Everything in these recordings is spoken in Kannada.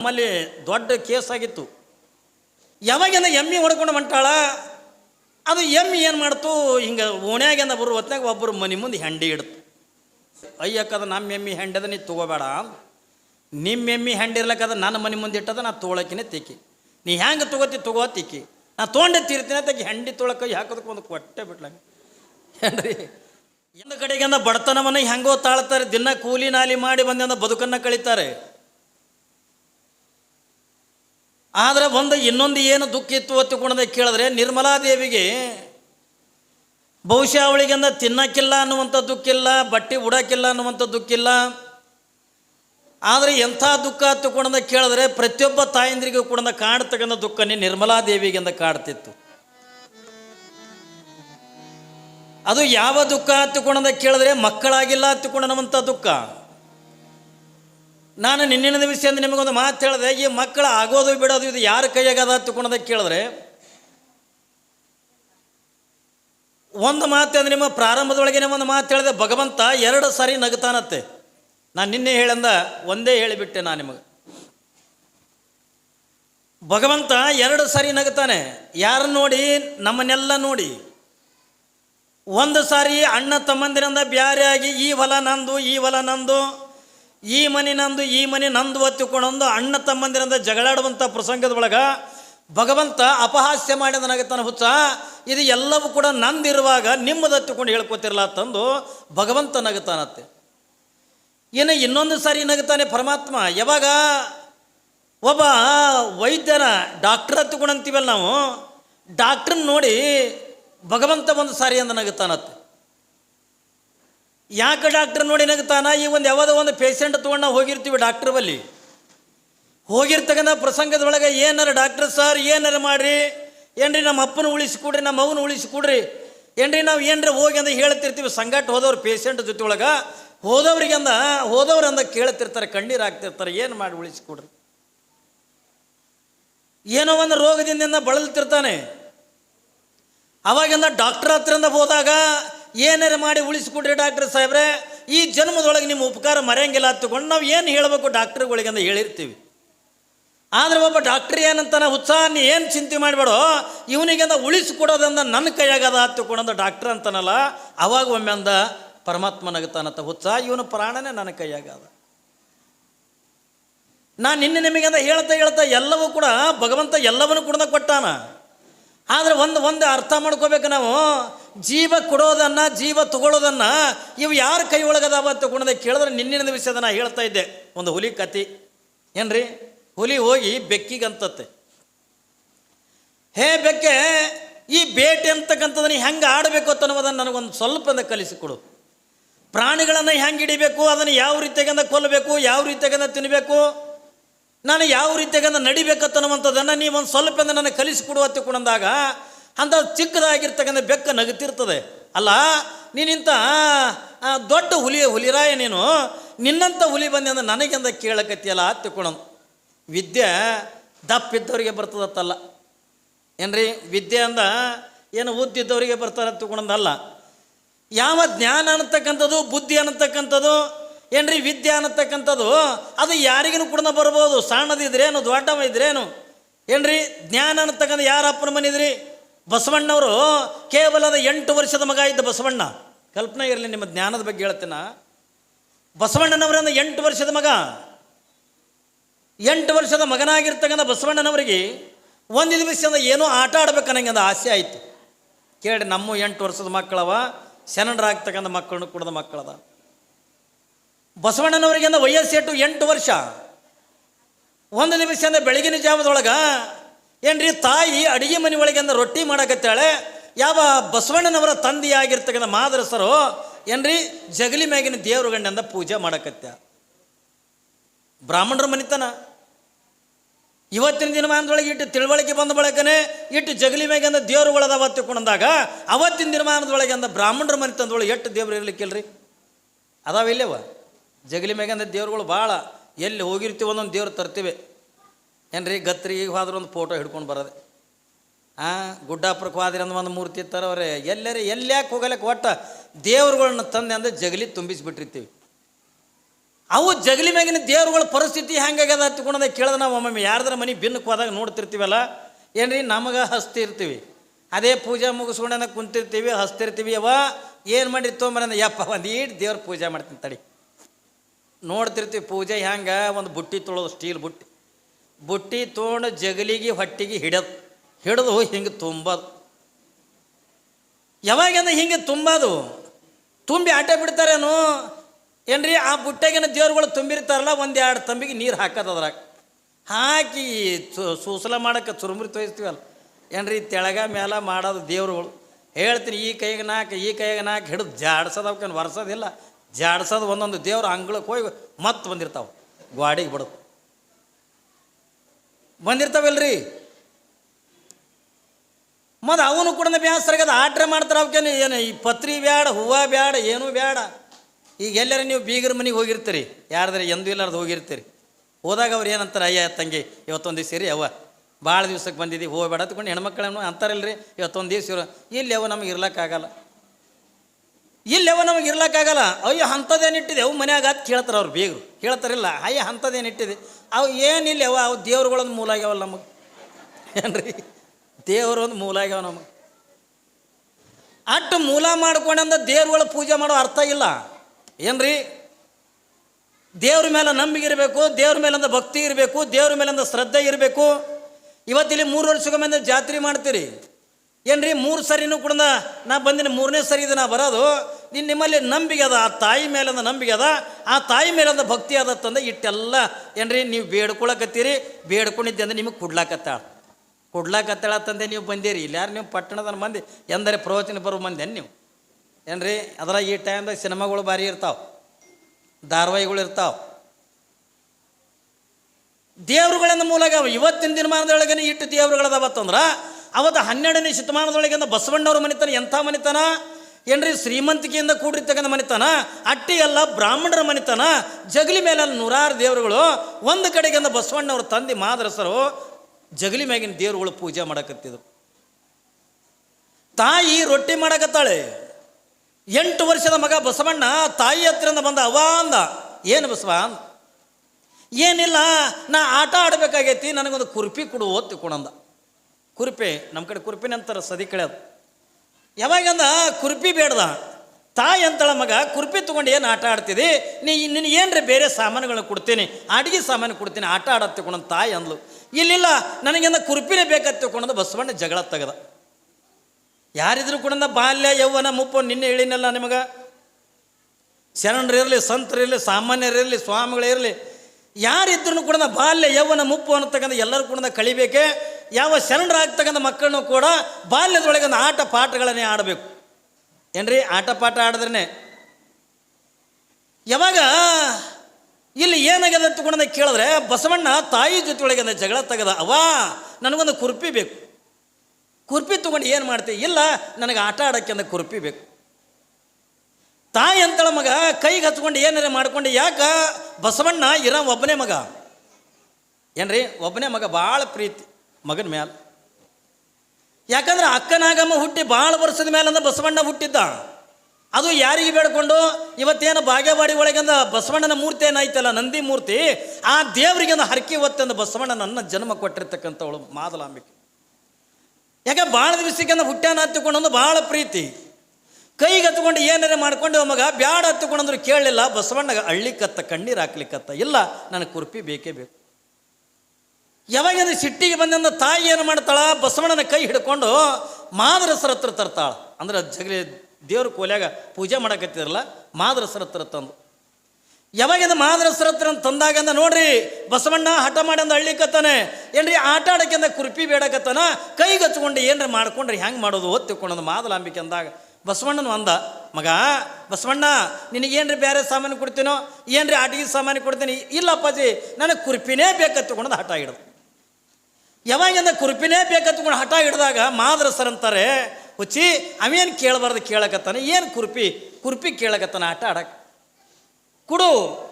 ನಮ್ಮಲ್ಲಿ ದೊಡ್ಡ ಕೇಸ್ ಆಗಿತ್ತು ಯಾವಾಗಿಂದ ಎಮ್ಮಿ ಹೊಡ್ಕೊಂಡು ಮಂಟಾಳ ಅದು ಎಮ್ಮಿ ಏನು ಮಾಡ್ತು? ಹಿಂಗೆ ಓಣ್ಯಾಗಿಂದ ಬರೋ ಹೊತ್ನಾಗ ಒಬ್ಬರು ಮನೆ ಮುಂದೆ ಹೆಂಡಿ ಇಡ್ತು ಅಯ್ಯಕ್ಕದ ನಮ್ಮ ಎಮ್ಮಿ ಹೆಂಡದ ನೀ ತಗೋಬೇಡ. ನಿಮ್ಮ ಎಮ್ಮಿ ಹೆಂಡಿರ್ಲಕ್ಕದ ನನ್ನ ಮನೆ ಮುಂದೆ ಇಟ್ಟದ, ನಾ ತೊಗೊಳಕಿನೇ ತಿಕ್ಕಿ. ನೀ ಹೆಂಗೆ ತೊಗೋತಿ, ತೊಗೋ ತಿಕ್ಕಿ. ನಾ ತೊಗೊಂಡೆ ತೀರ್ತೀನಿ ಅಂತ ಹೆಂಡಿ ತೊಳಕ ಹಾಕೋದಕ್ಕೆ ಒಂದು ಕೊಟ್ಟೆ ಬಿಟ್ಲಂಗ ಹೇಳ್ರಿ ಒಂದು ಕಡೆಗಿಂದ ಬಡತನವನ್ನು ಹೆಂಗೋ ತಾಳ್ತಾರೆ, ದಿನ ಕೂಲಿ ನಾಲಿ ಮಾಡಿ ಬಂದಿಂದ ಬದುಕನ್ನು ಕಳೀತಾರೆ. ಆದರೆ ಒಂದು ಇನ್ನೊಂದು ಏನು ದುಃಖ ಇತ್ತು ಒತ್ತಿಕೊಂಡದೆ ಕೇಳಿದ್ರೆ ನಿರ್ಮಲಾ ದೇವಿಗೆ, ಬಹುಶಃ ಅವಳಿಗೆಂದ ತಿನ್ನಕ್ಕಿಲ್ಲ ಅನ್ನುವಂಥ ದುಃಖಿಲ್ಲ, ಬಟ್ಟೆ ಉಡಕ್ಕಿಲ್ಲ ಅನ್ನುವಂಥ ದುಃಖಿಲ್ಲ. ಆದರೆ ಎಂಥ ದುಃಖ ತಗೊಂಡ ಕೇಳಿದ್ರೆ ಪ್ರತಿಯೊಬ್ಬ ತಾಯಂದ್ರಿಗೂ ಕೂಡ ಕಾಡ್ತಕ್ಕಂಥ ದುಃಖನೇ ನಿರ್ಮಲಾ ದೇವಿಗೆಂದ ಕಾಡ್ತಿತ್ತು ಅದು ಯಾವ ದುಃಖ ತಗೊಂಡ ಕೇಳಿದ್ರೆ ಮಕ್ಕಳಾಗಿಲ್ಲ ಹತ್ತುಕೊಂಡನವಂಥ ದುಃಖ. ನಾನು ನಿನ್ನಿನ ದಿವಸ ಅಂದರೆ ನಿಮಗೊಂದು ಮಾತು ಹೇಳಿದೆ, ಈ ಮಕ್ಕಳು ಆಗೋದು ಬಿಡೋದು ಇದು ಯಾರ ಕೈಯಾಗದ ಹತ್ತುಕೊಂಡದ ಕೇಳಿದ್ರೆ, ಒಂದು ಮಾತು ಅಂದ್ರೆ ನಿಮ್ಮ ಪ್ರಾರಂಭದೊಳಗೆ ಒಂದು ಮಾತು ಹೇಳಿದೆ ಭಗವಂತ ಎರಡು ಸಾರಿ ನಗ್ತಾನತ್ತೆ ನಾನು ನಿನ್ನೆ ಹೇಳಂದ ಒಂದೇ ಹೇಳಿಬಿಟ್ಟೆ ನಾನು ನಿಮಗೆ. ಭಗವಂತ ಎರಡು ಸಾರಿ ನಗ್ತಾನೆ. ಯಾರು ನೋಡಿ? ನಮ್ಮನ್ನೆಲ್ಲ ನೋಡಿ. ಒಂದು ಸಾರಿ ಅಣ್ಣ ತಮ್ಮಂದಿರಿಂದ ಬ್ಯಾರೆಯಾಗಿ ಈ ಹೊಲ ನಂದು, ಈ ಹೊಲ ನಂದು. ಈ ಮನೆ ನಂದು, ಈ ಮನೆ ನಂದು ಒತ್ತಿಕೊಂಡೊಂದು ಅಣ್ಣ ತಮ್ಮಂದಿರಂದ ಜಗಳಾಡುವಂಥ ಪ್ರಸಂಗದ ಒಳಗೆ ಭಗವಂತ ಅಪಹಾಸ್ಯ ಮಾಡಿದ ನಗತಾನ ಹುಚ್ಚ, ಇದು ಎಲ್ಲವೂ ಕೂಡ ನಂದಿರುವಾಗ ನಿಮ್ಮದು ಹತ್ತಿಕೊಂಡು ಹೇಳ್ಕೊತಿರಲ್ಲ ತಂದು ಭಗವಂತ ಏನು ಇನ್ನು ಇನ್ನೊಂದು ಸಾರಿ ನಗುತ್ತಾನೆ ಪರಮಾತ್ಮ, ಯಾವಾಗ ಒಬ್ಬ ವೈದ್ಯನ ಡಾಕ್ಟರ್ ಹತ್ತಿಕೊಂಡಂತೀವಲ್ಲ ನಾವು, ಡಾಕ್ಟ್ರನ್ನ ನೋಡಿ ಭಗವಂತ ಒಂದು ಸಾರಿ ಅಂದ ನಗುತ್ತಾನತ್ತೆ ಯಾಕೆ ಡಾಕ್ಟರ್ ನೋಡಿ ನಗುತ್ತಾನ ಈ ಒಂದು ಯಾವುದೋ ಒಂದು ಪೇಷಂಟ್ ತೊಗೊಂಡು ನಾವು ಹೋಗಿರ್ತೀವಿ ಡಾಕ್ಟ್ರ್ ಬಲ್ಲಿ. ಹೋಗಿರ್ತಕ್ಕಂಥ ಪ್ರಸಂಗದೊಳಗೆ ಏನಾರ ಡಾಕ್ಟರ್ ಸರ್ ಏನಾರ ಮಾಡ್ರಿ? ಏನ್ರಿ ನಮ್ಮ ಅಪ್ಪನ ಉಳಿಸಿಕೊಡ್ರಿ ನಮ್ಮ ಅವನ ಉಳಿಸಿಕೊಡ್ರಿ ಏನ್ರಿ ನಾವು ಏನ್ರಿ ಹೋಗಿ ಅಂತ ಹೇಳ್ತಿರ್ತೀವಿ. ಸಂಘಟ ಹೋದವ್ರು ಪೇಷಂಟ್ ಜೊತೆ ಒಳಗೆ ಹೋದವ್ರಿಗೆ ಅಂದ, ಹೋದವ್ರು ಅಂದ ಕೇಳ್ತಿರ್ತಾರೆ, ಕಣ್ಣೀರು ಹಾಕ್ತಿರ್ತಾರೆ, ಏನು ಮಾಡಿ ಉಳಿಸಿಕೊಡ್ರಿ ಏನೋ ಒಂದು ರೋಗದಿಂದ ಬಳಲ್ತಿರ್ತಾನೆ. ಅವಾಗಿಂದ ಡಾಕ್ಟರ್ ಹತ್ರಿಂದ ಹೋದಾಗ ಏನಾರ ಮಾಡಿ ಉಳಿಸ್ಕೊಡ್ರಿ ಡಾಕ್ಟರ್ ಸಾಹೇಬ್ರೆ, ಈ ಜನ್ಮದೊಳಗೆ ನಿಮ್ಮ ಉಪಕಾರ ಮರೆಯಂಗಿಲ್ಲ ತಗೊಂಡು ನಾವು ಏನು ಹೇಳಬೇಕು ಡಾಕ್ಟ್ರುಗಳಿಗೆ ಅಂತ ಹೇಳಿರ್ತೀವಿ. ಆದರೆ ಒಬ್ಬ ಡಾಕ್ಟ್ರ್ ಏನಂತಾನೆ ಉತ್ಸಾಹ ನೀ ಏನು ಚಿಂತೆ ಮಾಡಬೇಡೋ ಇವನಿಗೆಂದ ಉಳಿಸ್ಕೊಡೋದಂದ ನನ್ನ ಕೈಯಾಗದ ಹತ್ತುಕೊಂಡಂದ ಡಾಕ್ಟ್ರ್ ಅಂತಾನಲ್ಲ, ಅವಾಗ ಒಮ್ಮೆ ಅಂದ, ಪರಮಾತ್ಮ ನಗುತ್ತಾನಂತ ಉತ್ಸಾಹ ಇವನ ಪ್ರಾಣನೇ ನನ್ನ ಕೈಯಾಗದ. ನಾನು ನಿನ್ನೆ ನಿಮಗೆಂದ ಹೇಳ್ತಾ ಹೇಳ್ತಾ ಎಲ್ಲವೂ ಕೂಡ ಭಗವಂತ ಎಲ್ಲವನ್ನೂ ಕೂಡ ಕೊಟ್ಟಾನ. ಆದರೆ ಒಂದು ಒಂದು ಅರ್ಥ ಮಾಡ್ಕೋಬೇಕು ನಾವು ಜೀವ ಕೊಡೋದನ್ನು, ಜೀವ ತಗೊಳ್ಳೋದನ್ನು ಇವು ಯಾರ ಕೈ ಒಳಗದಾವ ಗುಣದ ಕೇಳಿದ್ರೆ ನಿನ್ನಿನ ವಿಷಯದ ನಾ ಹೇಳ್ತಾ ಇದ್ದೆ. ಒಂದು ಹುಲಿ ಕತಿ. ಏನ್ರಿ? ಹುಲಿ ಹೋಗಿ ಬೆಕ್ಕಿಗಂತತ್ತೆ ಹೇ ಬೆಕ್ಕೆ, ಈ ಬೇಟೆ ಅಂತಕ್ಕಂಥದ್ದನ್ನು ಹೆಂಗೆ ಆಡಬೇಕು ಅಂತ ಅನ್ನೋದನ್ನು ನನಗೊಂದು ಸ್ವಲ್ಪ ಕಲಿಸಿಕೊಡು. ಪ್ರಾಣಿಗಳನ್ನು ಹೆಂಗೆ ಹಿಡಿಬೇಕು, ಅದನ್ನು ಯಾವ ರೀತಿಯಾಗಂದ ಕೊಲ್ಲಬೇಕು ಯಾವ ರೀತಿಯಾಗಂದ ತಿನ್ನಬೇಕು ನಾನು ಯಾವ ಅನ್ನುವಂಥದ್ದನ್ನು ನೀವು ಒಂದು ಸ್ವಲ್ಪ ನನಗೆ ಕಲಿಸಿಕೊಡು ಅಂತ ಕುಣಂದಾಗ ಅಂಥ ಚಿಕ್ಕದಾಗಿರ್ತಕ್ಕಂಥ ಬೆಕ್ಕ ನಗುತ್ತಿರ್ತದೆ. ಅಲ್ಲ ನೀನಿಂತ ದೊಡ್ಡ ಹುಲಿ ಹುಲಿರಾಯ ನೀನು, ನಿನ್ನಂಥ ಹುಲಿ ಬಂದೆ ಅಂದ್ರೆ ನನಗೆಂದ ಕೇಳಕತ್ತಿಯಲ್ಲ ಹತ್ತಿಕೊಣ ವಿದ್ಯೆ ದಪ್ಪಿದ್ದವರಿಗೆ ಬರ್ತದತ್ತಲ್ಲ. ಏನ್ರಿ, ವಿದ್ಯೆ ಅಂದ ಏನು ಉದ್ದಿದ್ದವರಿಗೆ ಬರ್ತಾರೆ ತಗೊಂಡಲ್ಲ ಯಾವ ಜ್ಞಾನ ಅನ್ನತಕ್ಕಂಥದ್ದು, ಬುದ್ಧಿ ಅನ್ನತಕ್ಕಂಥದ್ದು, ಏನ್ರಿ, ವಿದ್ಯೆ ಅನ್ನತಕ್ಕಂಥದ್ದು, ಅದು ಯಾರಿಗೂ ಕೂಡ ಬರ್ಬೋದು. ಸಣ್ಣದಿದ್ರೇನು, ದೊಡ್ಡವ ಇದ್ರೇನು. ಏನ್ರಿ, ಜ್ಞಾನ ಅನ್ನತಕ್ಕಂಥ ಯಾರ ಅಪ್ಪನ ಮನಿದ್ರಿ ಬಸವಣ್ಣವರು ಕೇವಲದ ಎಂಟು ವರ್ಷದ ಮಗ ಇದ್ದ ಬಸವಣ್ಣ. ಕಲ್ಪನೆ ಇರಲಿ, ನಿಮ್ಮ ಜ್ಞಾನದ ಬಗ್ಗೆ ಹೇಳ್ತೇನೆ? ಬಸವಣ್ಣನವರನ್ನ ಎಂಟು ವರ್ಷದ ಮಗ. ಎಂಟು ವರ್ಷದ ಮಗನಾಗಿರ್ತಕ್ಕಂಥ ಬಸವಣ್ಣನವರಿಗೆ ಒಂದು ದಿವಸದಿಂದ ಏನೋ ಆಟ ಆಡ್ಬೇಕು ನನಗೆ ಆಸೆ ಆಯಿತು. ಕೇಳಿ ನಮ್ಮ ಎಂಟು ವರ್ಷದ ಮಕ್ಕಳವ ಶರಣರಾಗ್ತಕ್ಕಂಥ ಮಕ್ಕಳನ್ನು ಕೂಡದ ಮಕ್ಕಳದ. ಬಸವಣ್ಣನವರಿಗೆ ವಯಸ್ಸೆಟ್ಟು ಎಂಟು ವರ್ಷ. ಒಂದು ದಿವಸದಿಂದ ಬೆಳಗಿನ ಜಾವದೊಳಗೆ ಏನ್ರಿ, ತಾಯಿ ಅಡಿಗೆ ಮನೆ ಒಳಗೆ ಅಂದ ರೊಟ್ಟಿ ಮಾಡಕತ್ತಾಳೆ, ಯಾವ ಬಸವಣ್ಣನವರ ತಂದೆಯಾಗಿರ್ತಕ್ಕಂಥ ಮಾದರಸರು, ಏನ್ರಿ, ಜಗಲಿ ಮ್ಯಾಗಿನ ದೇವ್ರ ಗಂಡಂದ ಪೂಜೆ ಮಾಡಕತ್ತ ಬ್ರಾಹ್ಮಣರ ಮನಿತನ. ಇವತ್ತಿನ ದಿನಮಾನದೊಳಗೆ ಇಟ್ಟು ತಿಳುವಳಿಕೆ ಬಂದ ಬಳಕನೆ ಇಟ್ಟು ಜಗಲಿ ಮ್ಯಾಗಿಂದ ಅವತ್ತು ತಿಳ್ಕೊಂಡಾಗ ಅವತ್ತಿನ ದಿನಮಾನದೊಳಗೆ ಅಂದ ಬ್ರಾಹ್ಮಣರ ಮನಿತನದೊಳಗೆ ಎಷ್ಟು ದೇವ್ರು ಇರ್ಲಿಕ್ಕಿಲ್ರಿ? ಅದಾವ ಇಲ್ಲವ ಜಗಲಿ ಮ್ಯಾಗಿಂದ ದೇವ್ರುಗಳು ಭಾಳ ಎಲ್ಲಿ ಹೋಗಿರ್ತೀವಿ ಒಂದೊಂದು ದೇವ್ರು ತರ್ತೀವಿ. ಏನ್ರಿ ಗತ್ರಿಗೆ ಹೋದ್ರೆ ಒಂದು ಫೋಟೋ ಹಿಡ್ಕೊಂಡು ಬರೋದೆ. ಹಾಂ ಗುಡ್ಡಾಪುರಕ್ಕೆ ಹೋದ್ರೆ ಅಂದ್ರೆ ಒಂದು ಮೂರ್ತಿ ತರವ್ರೆ ಎಲ್ಲರೇ ಎಲ್ಲ್ಯಾಕೆ ಹೋಗಲಿಕ್ಕೆ ಒಟ್ಟು? ದೇವ್ರುಗಳನ್ನ ತಂದೆ ಅಂದ್ರೆ ಜಗಲಿ ತುಂಬಿಸಿಬಿಟ್ಟಿರ್ತೀವಿ. ಅವು ಜಗಲಿ ಮ್ಯಾಗಿನ ದೇವ್ರುಗಳ ಪರಿಸ್ಥಿತಿ ಹೆಂಗಾಗ್ಯದ ಹತ್ಕೊಂಡದ ಕೇಳಿದ ನಾವು ಒಮ್ಮೊಮ್ಮೆ. ಯಾರ್ದಾರ ಮನೆ ಬಿನ್ನಕ್ಕೆ ಹೋದಾಗ ನೋಡ್ತಿರ್ತೀವಲ್ಲ? ಏನ್ರಿ, ನಮಗೆ ಹಸ್ತಿರ್ತೀವಿ ಅದೇ ಪೂಜೆ ಮುಗಿಸ್ಕೊಂಡ ಕುಂತಿರ್ತೀವಿ ಹಸ್ತಿರ್ತೀವಿ ಅವ ಏನು ಮಾಡಿ ತೊಗೊಂಬರಂದ ಯಪ್ಪ, ಒಂದು ಈಟ್ ದೇವ್ರ ಪೂಜೆ ಮಾಡ್ತೀನಿ ತಡಿ. ನೋಡ್ತಿರ್ತೀವಿ ಪೂಜೆ ಹೆಂಗೆ? ಒಂದು ಬುಟ್ಟಿ ತೊಳೋದು, ಸ್ಟೀಲ್ ಬುಟ್ಟಿ. ಬುಟ್ಟಿ ತೋಣ ಜಗಲಿಗೆ ಹೊಟ್ಟಿಗೆ ಹಿಡದು, ಹಿಡಿದು ಹಿಂಗೆ ತುಂಬದು. ಯಾವಾಗಿಂದ ಹಿಂಗೆ ತುಂಬೋದು. ತುಂಬಿ ಆಟ ಬಿಡ್ತಾರೇನು? ಏನ್ರಿ, ಆ ಬುಟ್ಟೆಗಿನ ದೇವ್ರುಗಳು ತುಂಬಿರ್ತಾರಲ್ಲ ಒಂದು ಎರಡು ತಂಬಿಗೆ ನೀರು ಹಾಕೋದು ಅದ್ರಾಗ. ಹಾಕಿ ಸೂಸಲ ಮಾಡಕ್ಕೆ ಚುರುಮುರಿ ತೋರಿಸ್ತೀವಲ್ಲ? ಏನ್ರಿ, ತೆಳಗ ಮ್ಯಾಲ ಮಾಡೋದು ದೇವ್ರುಗಳು. ಹೇಳ್ತೀನಿ, ಈ ಕೈಗೆ ನಾಲ್ಕು ಈ ಕೈಗೆ ನಾಲ್ಕು ಹಿಡಿದು ಜಾಡ್ಸೋದು ಅವಕ್ಕೇನು ವರ್ಸೋದಿಲ್ಲ ಜಾಡ್ಸೋದು ಒಂದೊಂದು ದೇವ್ರ ಅಂಗಳಕ್ಕೆ ಹೋಗಿ ಮತ್ತೆ ಬಂದಿರ್ತಾವೆ. ಗ್ವಾಡಿಗೆ ಬಿಡೋದು. ಬಂದಿರ್ತಾವಲ್ರಿ? ಮತ್ತು ಅವನು ಕೂಡ ಬ್ಯಾಸರಾಗದ ಆಟ್ರೆ ಮಾಡ್ತಾರೆ ಅವಕ್ಕೇನು ಏನು ಈ ಪತ್ರಿ ಬ್ಯಾಡ, ಹೂವು ಬ್ಯಾಡ, ಏನೂ ಬ್ಯಾಡ. ಈಗ ಎಲ್ಲರ ನೀವು ಬೀಗರ ಮನೆಗೆ ಹೋಗಿರ್ತೀರಿ, ಯಾರ್ದಾರ ಎಂದೂ ಇಲ್ಲಾರ್ದು ಹೋಗಿರ್ತೀರಿ. ಹೋದಾಗ ಅವ್ರು ಏನಂತಾರೆ, ಅಯ್ಯ ತಂಗಿ, ಇವತ್ತೊಂದು ದಿವ್ಸ ಇರಿ, ಅವ್ವ ಭಾಳ ದಿವ್ಸಕ್ಕೆ ಬಂದಿದ್ದೀವಿ ಹೋಗ್ಬೇಡ ತಗೊಂಡು ಹೆಣ್ಮಕ್ಳನ್ನು ರೀ ಇವತ್ತೊಂದು ದಿವ್ಸ ಇರೋ, ಇಲ್ಲಿ ಅವ ನಮಗೆ ಇರ್ಲಕ್ಕಾಗಲ್ಲ ಇಲ್ಲಿ ಅವ ನಮಗೆ ಇರ್ಲಕ್ಕಾಗಲ್ಲ ಅಯ್ಯೋ ಅಂಥದ್ದೇನಿಟ್ಟಿದೆ ಅವು ಮನ್ಯಾಗ ಅದು ಕೇಳ್ತಾರೆ ಅವ್ರು ಬೀಗರು. ಕೇಳ್ತಾರಿಲ್ಲ, ಅಯ್ಯ ಅಂಥದ್ದೇನಿಟ್ಟಿದೆ ಅವು ಏನಿಲ್ಲ ಅವ ಅವು ದೇವ್ರುಗಳೊಂದು ಮೂಲ ಆಗ್ಯಾವಲ್ಲ ನಮಗೆ. ಏನ್ರಿ? ದೇವ್ರೊಂದು ಮೂಲ ಆಗ್ಯಾವ ನಮಗೆ. ಅಟ್ಟು ಮೂಲ ಮಾಡ್ಕೊಂಡಂದ ದೇವ್ರುಗಳ ಪೂಜೆ ಮಾಡೋ ಅರ್ಥ ಇಲ್ಲ. ಏನ್ರಿ? ದೇವ್ರ ಮೇಲೆ ನಂಬಿಕೆ ಇರಬೇಕು, ದೇವ್ರ ಮೇಲಿಂದ ಭಕ್ತಿ ಇರಬೇಕು, ದೇವ್ರ ಮೇಲಿಂದ ಶ್ರದ್ಧೆ ಇರಬೇಕು. ಇವತ್ತಿಲ್ಲಿ ಮೂರು ವರ್ಷಕ್ಕೊಮ್ಮೆ ಜಾತ್ರೆ ಮಾಡ್ತೀರಿ. ಏನ್ರಿ? ಮೂರು ಸರಿನೂ ಕೂಡ ನಾ ಬಂದಿನ, ಮೂರನೇ ಸರಿ ಇದು ನಾ ಬರೋದು. ನಿನ್ನ ನಿಮ್ಮಲ್ಲಿ ನಂಬಿಕೆ ಅದ, ಆ ತಾಯಿ ಮೇಲಿಂದ ನಂಬಿಕೆ ಅದ, ಆ ತಾಯಿ ಮೇಲಂದ ಭಕ್ತಿ ಅದ ತಂದ ಇಟ್ಟೆಲ್ಲ, ಏನ್ರಿ, ನೀವು ಬೇಡ್ಕೊಳಕತ್ತೀರಿ, ಬೇಡ್ಕೊಂಡಿದ್ದೆ ಅಂದ್ರೆ ನಿಮಗೆ ಕೊಡ್ಲಾಕತ್ತಾಳ. ತಂದೆ ನೀವು ಬಂದಿರಿ. ಇಲ್ಲಿ ಯಾರು ನೀವು ಪಟ್ಟಣದ ಮಂದಿ, ಎಂದರೆ ಪ್ರವಚನ ಬರೋ ಮಂದಿ ನೀವು. ಏನ್ರಿ ಅದರ ಈ ಟೈಮ್ದಾಗ ಸಿನಿಮಾಗಳು ಭಾರಿ ಇರ್ತಾವೆ. ಧಾರಾವಾಹಿಗಳು ಇರ್ತಾವೆ. ದೇವ್ರುಗಳಿಂದ ಮೂಲಕ ಇವತ್ತಿನ ದಿನಮಾನದೊಳಗನೆ ಇಟ್ಟು ದೇವ್ರುಗಳದಾವತ್ತಂದ್ರೆ ಅವತ್ತು ಹನ್ನೆರಡನೇ ಶತಮಾನದೊಳಗಿಂದ ಬಸವಣ್ಣವ್ರ ಮನಿತನ, ಎಂಥ ಮನಿತನ? ಏನ್ರಿ ಶ್ರೀಮಂತಿಕೆಯಿಂದ ಕೂಡಿರ್ತಕ್ಕಂಥ ಮನಿತನ? ಅಟ್ಟಿ ಎಲ್ಲ ಬ್ರಾಹ್ಮಣರ ಮನಿತನ. ಜಗಲಿ ಮೇಲೆ ಅಲ್ಲಿ ನೂರಾರು ದೇವರುಗಳು. ಒಂದು ಕಡೆಗಿಂದ ಬಸವಣ್ಣವ್ರ ತಂದೆ ಮಾದರಸರು. ಜಗಲಿ ಮ್ಯಾಗಿನ ದೇವರುಗಳು ಪೂಜೆ ಮಾಡಕತ್ತಿದ್ರು. ತಾಯಿ ರೊಟ್ಟಿ ಮಾಡಕತ್ತಾಳೆ. ಎಂಟು ವರ್ಷದ ಮಗ ಬಸವಣ್ಣ ತಾಯಿ ಹತ್ರದಿಂದ ಬಂದ ಅವ ಅಂದ. ಏನು ಬಸವ? ಅಂದ ಏನಿಲ್ಲ, ನಾ ಆಟ ಆಡಬೇಕಾಗೈತಿ, ನನಗೊಂದು ಕುರ್ಪಿ ಕೊಡು ಓದ್ತಿ ಕೊಡಂದ ಕುರ್ಪಿ ನಮ್ಮ ಕಡೆ ಕುರ್ಪಿನಂತಾರೆ ಸದಿ ಕಳೆಯೋದು ಯಾವಾಗಂದ ಕುರ್ಪಿ ಬೇಡ್ದ? ತಾಯಿ ಅಂತಳ ಮಗ ಕುರ್ಪಿ ತೊಗೊಂಡು ಏನು ಆಟ ಆಡ್ತಿದ್ದಿ ನೀ ನಿನಗೆ ಏನ್ರಿ ಬೇರೆ ಸಾಮಾನುಗಳನ್ನ ಕೊಡ್ತೀನಿ? ಅಡಿಗೆ ಸಾಮಾನು ಕೊಡ್ತೀನಿ, ಆಟ ಆಡೋದು ತಗೊಂಡು ತಾಯಿ ಅಂದ್ಲು. ಇಲ್ಲಿಲ್ಲ, ನನಗೆಂದ ಕುರ್ಪಿನೇ ಬೇಕಂತ ತಗೊಂಡು ಬಸವಣ್ಣ ಜಗಳ ತೆಗದ. ಯಾರಿದ್ರು ಕೂಡ ಬಾಲ್ಯ, ಯೌವನ, ಮುಪ್ಪು, ನಿನ್ನೆ ಹೇಳಿನಲ್ಲ ನಿಮಗೆ? ಶರಣರಿರಲಿ ಸಂತರಿರಲಿ ಸಾಮಾನ್ಯರಿರಲಿ ಸ್ವಾಮಿಗಳಿರಲಿ ಯಾರಿದ್ರು ಕೂಡ ಬಾಲ್ಯ, ಯೌವನ, ಮುಪ್ಪು ಅನ್ನತಕ್ಕಂಥ ಎಲ್ಲರೂ ಕೂಡ ಕಳಿಬೇಕೆ? ಯಾವ ಶರಣರಾಗ್ತಕ್ಕಂಥ ಮಕ್ಕಳನ್ನು ಕೂಡ ಬಾಲ್ಯದೊಳಗೆ ಒಂದು ಆಟ ಪಾಠಗಳನ್ನೇ ಆಡಬೇಕು. ಏನ್ರಿ? ಆಟ ಪಾಠ ಆಡಿದ್ರೆ ಯಾವಾಗ ಇಲ್ಲಿ ಏನಾಗ್ಯದ ತಗೊಂಡ ಕೇಳಿದ್ರೆ ಬಸವಣ್ಣ ತಾಯಿ ಜೊತೆ ಒಳಗೆ ಜಗಳ ತೆಗೆದ. ಅವಾ ನನಗೊಂದು ಕುರ್ಪಿ ಬೇಕು. ಕುರ್ಪಿ ತೊಗೊಂಡು ಏನು ಮಾಡ್ತೀವಿ ಇಲ್ಲ, ನನಗೆ ಆಟ ಆಡೋಕ್ಕೆ ಅಂದ್ರೆ ಕುರ್ಪಿ ಬೇಕು. ತಾಯಿ ಅಂತಳ ಮಗ ಕೈಗೆ ಹಚ್ಕೊಂಡು ಏನಾರ ಮಾಡ್ಕೊಂಡು ಯಾಕ? ಬಸವಣ್ಣ ಇರ ಒಬ್ಬನೇ ಮಗ. ಏನ್ರಿ? ಒಬ್ಬನೇ ಮಗ ಭಾಳ ಪ್ರೀತಿ. ಮಗನ ಮ್ಯಾಲ. ಯಾಕಂದ್ರೆ ಅಕ್ಕನಾಗಮ್ಮ ಹುಟ್ಟಿ ಭಾಳ ವರ್ಷದ ಮೇಲೆ ಅಂದ್ರೆ ಬಸವಣ್ಣ ಹುಟ್ಟಿದ್ದ. ಅದು ಯಾರಿಗೆ ಬೇಡ್ಕೊಂಡು ಇವತ್ತೇನು ಬಾಗೇವಾಡಿ ಒಳಗಂದ ಬಸವಣ್ಣನ ಮೂರ್ತಿ ಏನಾಯ್ತಲ್ಲ, ನಂದಿ ಮೂರ್ತಿ, ಆ ದೇವರಿಗೆ ಒಂದು ಹರಕೆ ಹೊತ್ತಂದು ಬಸವಣ್ಣ ನನ್ನ ಜನ್ಮ ಕೊಟ್ಟಿರ್ತಕ್ಕಂಥವಳು ಮಾದಲಾಂಬಿಕೆ. ಯಾಕೆ ಭಾಳ ದಿವಸಕ್ಕಿಂತ ಹುಟ್ಟ್ಯಾನ ಹತ್ತಿಕೊಂಡೊಂದು ಭಾಳ ಪ್ರೀತಿ. ಕೈಗೆ ಹತ್ಕೊಂಡು ಏನಾರ ಮಾಡ್ಕೊಂಡು ಮಗ, ಬ್ಯಾಡ ಹತ್ತುಕೊಂಡಂದ್ರು ಕೇಳಲಿಲ್ಲ, ಬಸವಣ್ಣಗ ಅಳ್ಳಿಕತ್ತ, ಕಣ್ಣೀರು ಹಾಕ್ಲಿಕ್ಕತ್ತ ಇಲ್ಲ, ನನಗೆ ಕುರ್ಪಿ ಬೇಕೇ ಬೇಕು. ಯಾವಾಗಂದ್ರೆ ಸಿಟ್ಟಿಗೆ ಬಂದಂದ ತಾಯಿ ಏನು ಮಾಡ್ತಾಳ? ಬಸವಣ್ಣನ ಕೈ ಹಿಡ್ಕೊಂಡು ಮಾದರಸರ ಹತ್ರ ತರ್ತಾಳ. ಅಂದ್ರೆ ಜಗಲಿ ದೇವ್ರ ಕೋಲ್ಯಾಗ ಪೂಜೆ ಮಾಡಕತ್ತಿರಲ್ಲ ಮಾದರಸರ ಹತ್ರ ತಂದು. ಯಾವಾಗಿಂದ ಮಾದರಸರ ಹತ್ರ ಅಂತ ತಂದಾಗಂದ ನೋಡ್ರಿ, ಬಸವಣ್ಣ ಹಠ ಮಾಡಂದ ಹಳ್ಳಿಕತ್ತಾನೆ ಏನ್ರಿ, ಆಟ ಆಡಕ್ಕಿಂತ ಕುರ್ಪಿ ಬೇಡಕತ್ತಾನ? ಕೈಗೆ ಹಚ್ಕೊಂಡು ಏನ್ರಿ ಮಾಡ್ಕೊಂಡ್ರಿ ಹೆಂಗೆ ಮಾಡೋದು ಒತ್ತಿಕೊಂಡಂದು ಮಾದಲಾಂಬಿಕೆ ಅಂದಾಗ ಬಸವಣ್ಣನ ಅಂದ, ಮಗ, ಬಸವಣ್ಣ, ನಿನಗೇನ್ರಿ ಬೇರೆ ಸಾಮಾನು ಕೊಡ್ತೀನೋ? ಏನ್ರಿ ಆಟಿಗೆ ಸಾಮಾನು ಕೊಡ್ತೀನಿ? ಇಲ್ಲ ಅಪ್ಪಾಜಿ ನನಗೆ ಕುರ್ಪಿನೇ ಬೇಕತ್ತಿಕೊಂಡು ಹಠ ಹಿಡ್ದು. ಯಾವಾಗಿಂದ ಕುರುಪಿನೇ ಬೇಕತ್ಕೊಂಡು ಹಠ ಹಿಡ್ದಾಗ ಮಾದ್ರಸರ್ ಅಂತಾರೆ ಹುಚ್ಚಿ, ಅವೇನು ಕೇಳಬಾರ್ದು ಕೇಳಕತ್ತಾನೆ, ಏನು ಕುರುಪಿ? ಕುರ್ಪಿ ಕೇಳಕತ್ತಾನ ಆಟ ಆಡಕ್ಕೆ. ಕೊಡು,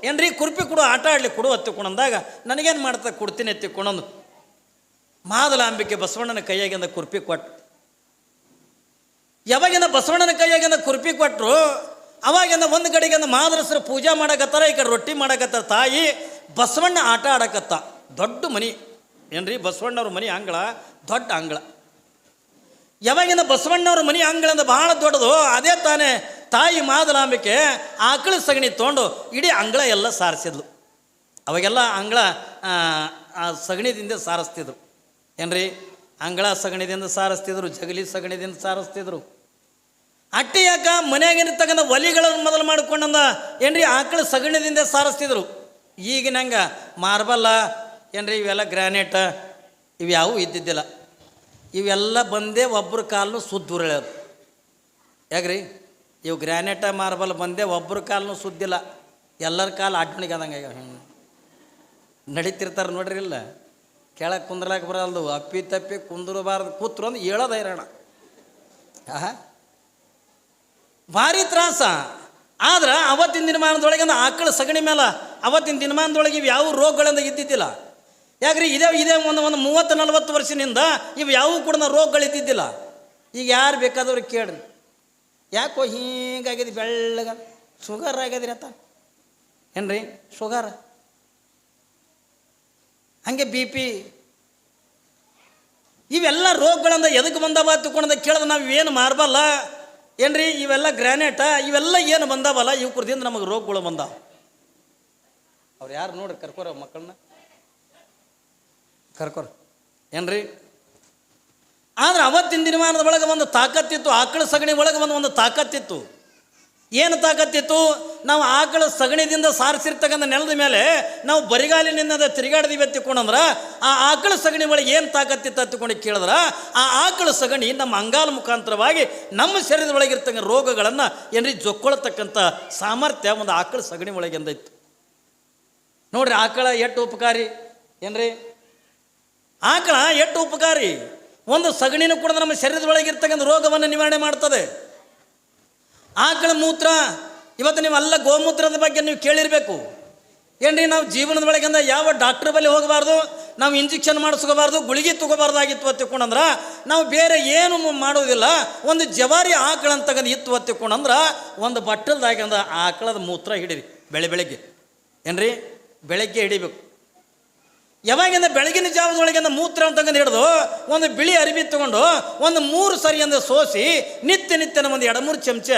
ಏನ್ರಿ, ಕುರ್ಪಿ ಕೊಡು, ಆಟ ಆಡ್ಲಿ ಕೊಡು ಹತ್ತಿಕೊಂಡಂದಾಗ ನನಗೇನು ಮಾಡ್ತಾ ಕೊಡ್ತೀನಿ ಎತ್ತಿಕೊಂಡಂದು ಮಾದಲಾಂಬಿಕೆ ಬಸವಣ್ಣನ ಕೈಯಾಗಿಂದ ಕುರ್ಪಿ ಕೊಟ್ಟು ಯಾವಾಗಿಂದ ಬಸವಣ್ಣನ ಕೈಯಾಗಿಂದ ಕುರ್ಪಿ ಕೊಟ್ಟರು ಅವಾಗಿಂದ ಒಂದು ಕಡೆಗಿಂದ ಮಾದರಸರು ಪೂಜೆ ಮಾಡಕತ್ತಾರ, ಈ ಕಡೆ ರೊಟ್ಟಿ ಮಾಡಕತ್ತಾರ ತಾಯಿ, ಬಸವಣ್ಣ ಆಟ ಆಡಕತ್ತ. ದೊಡ್ಡ ಮನಿ. ಏನ್ರಿ? ಬಸವಣ್ಣವ್ರ ಮನೆ ಅಂಗಳ, ದೊಡ್ಡ ಅಂಗಳ. ಯಾವಾಗಿಂದ ಬಸವಣ್ಣವ್ರ ಮನೆ ಅಂಗಳ ಅಂದ್ರೆ ಬಹಳ ದೊಡ್ಡದು, ಅದೇ ತಾನೇ ತಾಯಿ ಮಾದಲಾಂಬಿಕೆ, ಆಕಳ ಸಗಣಿ ತೊಗೊಂಡು ಇಡೀ ಅಂಗಳ ಎಲ್ಲ ಸಾರಿಸಿದ್ಲು. ಅವಾಗೆಲ್ಲ ಅಂಗಳ ಸಗಣಿದಿಂದ ಸಾರಿಸ್ತಿದ್ರು. ಏನ್ರಿ? ಅಂಗಳ ಸಗಣಿದಿಂದ ಸಾರಿಸ್ತಿದ್ರು, ಜಗಲಿ ಸಗಣಿದಿಂದ ಸಾರಿಸ್ತಿದ್ರು. ಅಟ್ಟಿ ಯಾಕ? ಮನ್ಯಾಗಿನ ತಗನ ಒಲಿಗಳನ್ನು ಮೊದಲು ಮಾಡ್ಕೊಂಡಂದ, ಏನ್ರಿ? ಆಕಳ ಸಗಣಿದಿಂದ ಸಾರಿಸ್ತಿದ್ರು. ಈಗಿನಂಗ ಮಾರ್ಬಲ್ಲ ಏನ್ರಿ ಇವೆಲ್ಲ ಗ್ರಾನೈಟ್? ಇವು ಯಾವೂ ಇದ್ದಿದ್ದಿಲ್ಲ. ಇವೆಲ್ಲ ಬಂದೇ ಒಬ್ಬರ ಕಾಲನು ಸುದ್ದು ಉರುಳೋದು ಯಾಕ್ರಿ? ಇವು ಗ್ರಾನೈಟ ಮಾರ್ಬಲ್ ಬಂದೇ ಒಬ್ಬರ ಕಾಲನು ಸುದ್ದಿಲ್ಲ. ಎಲ್ಲರ ಕಾಲು ಅಡ್ಡಣಿಗೆ ಆದಂಗೆ ನಡೀತಿರ್ತಾರೆ ನೋಡ್ರಿ ಇಲ್ಲ. ಕೆಳಗೆ ಕುಂದ್ರಲಾಕ ಬರಲ್ದು. ಅಪ್ಪಿ ತಪ್ಪಿ ಕುಂದ್ರಬಾರ್ದು. ಕೂತ್ರು ಅಂದ್ರೆ ಹೇಳೋದು ಹೈರಾಣ ಭಾರಿ ತ್ರಾಸ. ಆದ್ರೆ ಅವತ್ತಿನ ದಿನಮಾನದೊಳಗೆ ಆಕಳ ಸಗಣಿ ಮೇಲೆ ಅವತ್ತಿನ ದಿನಮಾನದೊಳಗೆ ಇವು ಯಾವ ರೋಗಗಳಿಂದ ಇದ್ದಿದ್ದಿಲ್ಲ. ಯಾಕ್ರಿ ಇದೇ ಇದೇ ಒಂದು ಒಂದು ಮೂವತ್ತು, ನಲ್ವತ್ತು ವರ್ಷದಿಂದ ಇವು ಯಾವೂ ಕೂಡ ನಾವು ರೋಗಗಳಿದ್ದಿದ್ದಿಲ್ಲ ಈಗ ಯಾರು ಬೇಕಾದವ್ರು ಕೇಳ್ರಿ. ಯಾಕೋ ಹೀಗಾಗಿದೆ ಬೆಳ್ಳಗ? ಶುಗರ್ ಆಗ್ಯದ್ರಿ ಅತ್ತ. ಏನ್ರಿ? ಶುಗರ್ ಹಂಗೆ ಬಿ ಪಿ ಇವೆಲ್ಲ ರೋಗಗಳಿಂದ ಎದಕ್ಕೆ ಬಂದವ ತಿಳ್ಕೊಂಡ ಕೇಳಿದ ನಾವು ಏನು ಮಾರ್ಬಲ್ಲ? ಏನ್ರಿ? ಇವೆಲ್ಲ ಗ್ರಾನೇಟ, ಇವೆಲ್ಲ ಏನು ಬಂದಾವಲ್ಲ? ಇವು ಕುರ್ದಿಂದ ನಮಗೆ ರೋಗಗಳು ಬಂದಾವ. ಅವ್ರು ಯಾರು ನೋಡ್ರಿ ಕರ್ಕೋರ ಮಕ್ಕಳನ್ನ ಕರ್ಕೋರ. ಏನ್ರಿ? ಆದ್ರೆ ಅವತ್ತಿನ ದಿನಮಾನದ ಒಳಗೆ ಒಂದು ತಾಕತ್ತಿತ್ತು, ಆಕಳ ಸಗಣಿ ಒಳಗೆ ಒಂದು ಒಂದು ತಾಕತ್ತಿತ್ತು. ಏನು ತಾಕತ್ತಿತ್ತು? ನಾವು ಆಕಳ ಸಗಣಿದಿಂದ ಸಾರಿಸಿರ್ತಕ್ಕಂಥ ನೆಲದ ಮೇಲೆ ನಾವು ಬರಿಗಾಲಿನಿಂದ ತಿರುಗಾಡ್ದೀವಿ ಎತ್ತಿಕೊಂಡಂದ್ರೆ ಆ ಆಕಳ ಸಗಣಿ ಒಳಗೆ ಏನು ತಾಕತ್ತಿತ್ತು ತಿಳ್ಕೊಂಡು ಕೇಳಿದ್ರೆ, ಆ ಆಕಳ ಸಗಣಿ ನಮ್ಮ ಅಂಗಾಲ ಮುಖಾಂತರವಾಗಿ ನಮ್ಮ ಶರೀರದ ಒಳಗಿರ್ತಕ್ಕಂಥ ರೋಗಗಳನ್ನು ಏನ್ರಿ ಜೊಕ್ಕೊಳ್ತಕ್ಕಂಥ ಸಾಮರ್ಥ್ಯ ಒಂದು ಆಕಳ ಸಗಣಿ ಒಳಗಿಂದ ಇತ್ತು ನೋಡ್ರಿ ಆಕಳ ಎಷ್ಟು ಉಪಕಾರಿ? ಏನ್ರಿ? ಆಕಳ ಎಷ್ಟು ಉಪಕಾರಿ? ಒಂದು ಸಗಣಿನ ಕೂಡ ನಮ್ಮ ಶರೀರದ ಒಳಗಿರ್ತಕ್ಕಂಥ ರೋಗವನ್ನು ನಿವಾರಣೆ ಮಾಡ್ತದೆ. ಆಕಳ ಮೂತ್ರ, ಇವತ್ತು ನೀವು ಅಲ್ಲ ಗೋಮೂತ್ರದ ಬಗ್ಗೆ ನೀವು ಕೇಳಿರಬೇಕು. ಏನ್ರಿ, ನಾವು ಜೀವನದ ಒಳಗಿಂದ ಯಾವ ಡಾಕ್ಟ್ರ್ ಬಳಿ ಹೋಗಬಾರ್ದು, ನಾವು ಇಂಜೆಕ್ಷನ್ ಮಾಡಿಸ್ಕೋಬಾರ್ದು, ಗುಳಿಗೆ ತಗೋಬಾರ್ದಾಗಿತ್ತು ತಿಳ್ಕೊಂಡಂದ್ರೆ, ನಾವು ಬೇರೆ ಏನು ಮಾಡೋದಿಲ್ಲ, ಒಂದು ಜವಾರಿ ಆಕಳ ಅಂತಕ್ಕಂಥ ಇತ್ತು ತಿಳ್ಕೊಂಡಂದ್ರೆ, ಒಂದು ಬಟ್ಟಲ್ದಾಗಿಂದ ಆಕಳದ ಮೂತ್ರ ಹಿಡೀರಿ, ಬೆಳೆ ಬೆಳಗ್ಗೆ. ಏನ್ರಿ, ಬೆಳಗ್ಗೆ ಹಿಡಿಬೇಕು. ಯಾವಾಗಿಂದ ಬೆಳಗಿನ ಜಾವದೊಳಗಿಂದ ಮೂತ್ರ ಅಂತ ಹಿಡಿದು ಒಂದು ಬಿಳಿ ಅರಿವಿ ತಗೊಂಡು ಒಂದು ಮೂರು ಸರಿ ಅಂದ ಸೋಸಿ ನಿತ್ಯ ನಿತ್ಯ ನಮ್ಮ ಒಂದು ಎರಡ್ಮೂರು ಚಮಚ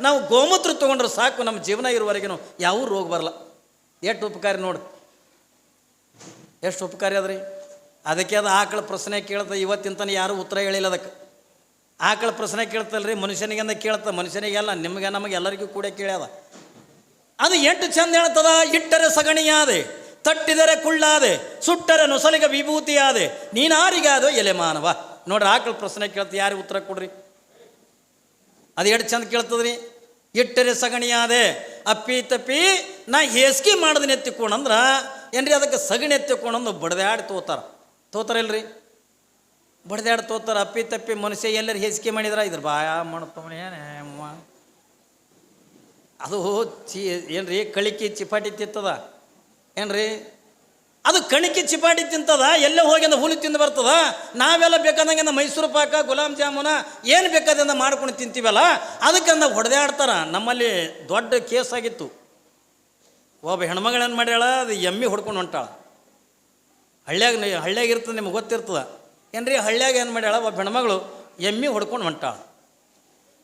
ನಾವು ಗೋಮೂತ್ರ ತೊಗೊಂಡ್ರೆ ಸಾಕು, ನಮ್ಮ ಜೀವನ ಇರುವವರೆಗೂ ಯಾವ ರೋಗ ಬರಲ್ಲ. ಎಷ್ಟು ಉಪಕಾರಿ ನೋಡು. ಎಷ್ಟು ಉಪಕಾರಿ ಅದ್ರಿ? ಅದಕ್ಕೆ ಅದು ಆಕಳ ಪ್ರಶ್ನೆ ಕೇಳ್ತ ಇವತ್ತಿನ ತನಕ ಯಾರೂ ಉತ್ತರ ಹೇಳಿಲ್ಲ ಅದಕ್ಕೆ. ಆಕಳ ಪ್ರಶ್ನೆ ಕೇಳ್ತಲ್ರಿ, ಮನುಷ್ಯನಿಗೆಂದ ಕೇಳ್ತ, ಮನುಷ್ಯನಿಗೆಲ್ಲ, ನಿಮಗೆ ನಮಗೆ ಎಲ್ಲರಿಗೂ ಕೂಡ ಕೇಳ್ಯದ. ಅದು ಎಂಟು ಚಂದ ಹೇಳ್ತದ, ಇಟ್ಟರೆ ಸಗಣಿಯಾದೆ. ತಟ್ಟಿದರೆ ಕುಳ್ಳಾದೆ, ಸುಟ್ಟರೆ ನೊಸಲಿಗೆ ವಿಭೂತಿಯಾದೆ ನೀನಾರಿಗಾದ ಎಲೆ ಮಾನವ. ನೋಡ್ರಿ, ಆಕಳ ಪ್ರಶ್ನೆ ಕೇಳ್ತಿ ಯಾರು ಉತ್ತರ ಕೊಡ್ರಿ? ಅದು ಎಷ್ಟು ಚಂದ ಕೇಳ್ತದ್ರಿ? ಇಟ್ಟರೆ ಸಗಣಿಯಾದೆ, ಅಪ್ಪಿ ತಪ್ಪಿ, ನಾ ಹೆಸ್ಕಿ ಮಾಡಿದನೆ ಎತ್ತಿಕೊಂಡಂದ್ರ ಏನ್ರಿ ಅದಕ್ಕೆ ಸಗಣಿ ಎತ್ತಿಕೊಂಡಂದು ಬಡ್ದಾಡಿ ತೋತಾರ. ತೋತಾರಲ್ರಿ? ಬಡ್ದಾಡಿ ತೋತಾರ, ಅಪ್ಪಿ ತಪ್ಪಿ ಮನುಷ್ಯ ಎಲ್ಲರೂ ಹೇಸ್ಗೆ ಮಾಡಿದ್ರ, ಇದ್ರ ಬಾಯ ಮಾಡ್ತವನೇ ಏನೇಮ್ಮ ಅದು ಚಿ ಏನ್ರಿ, ಕಳಿಕಿ ಚಿಪಾಟಿ ತಿತ್ತದ? ಏನ್ರಿ? ಅದು ಕಣಿಕೆ ಚಿಪಾಡಿ ತಿಂತದ, ಎಲ್ಲೇ ಹೋಗಿ ಅಂದ್ರೆ ಹುಲಿ ತಿಂದು ಬರ್ತದ? ನಾವೆಲ್ಲ ಬೇಕಾದಂಗೆ ಮೈಸೂರು ಪಾಕ, ಗುಲಾಬ್ ಜಾಮೂನ ಏನು ಬೇಕಾದಂದ ಮಾಡ್ಕೊಂಡು ತಿಂತೀವಲ್ಲ, ಅದಕ್ಕೆ ನಾವು ಹೊಡೆದಾಡ್ತಾರ. ನಮ್ಮಲ್ಲಿ ದೊಡ್ಡ ಕೇಸ್ ಆಗಿತ್ತು. ಒಬ್ಬ ಹೆಣ್ಮಗಳೇನು ಮಾಡ್ಯಾಳ, ಅದು ಎಮ್ಮಿ ಹೊಡ್ಕೊಂಡು ಹೊಂಟಾಳ. ಹಳ್ಳ್ಯಾಗ ಹಳ್ಳ್ಯಾಗ ಇರ್ತದೆ ನಿಮ್ಗೆ ಗೊತ್ತಿರ್ತದ. ಏನ್ರಿ, ಹಳ್ಳ್ಯಾಗ ಏನು ಮಾಡ್ಯಾಳ, ಒಬ್ಬ ಹೆಣ್ಮಗಳು ಎಮ್ಮಿ ಹೊಡ್ಕೊಂಡು ಹೊಂಟಾಳ.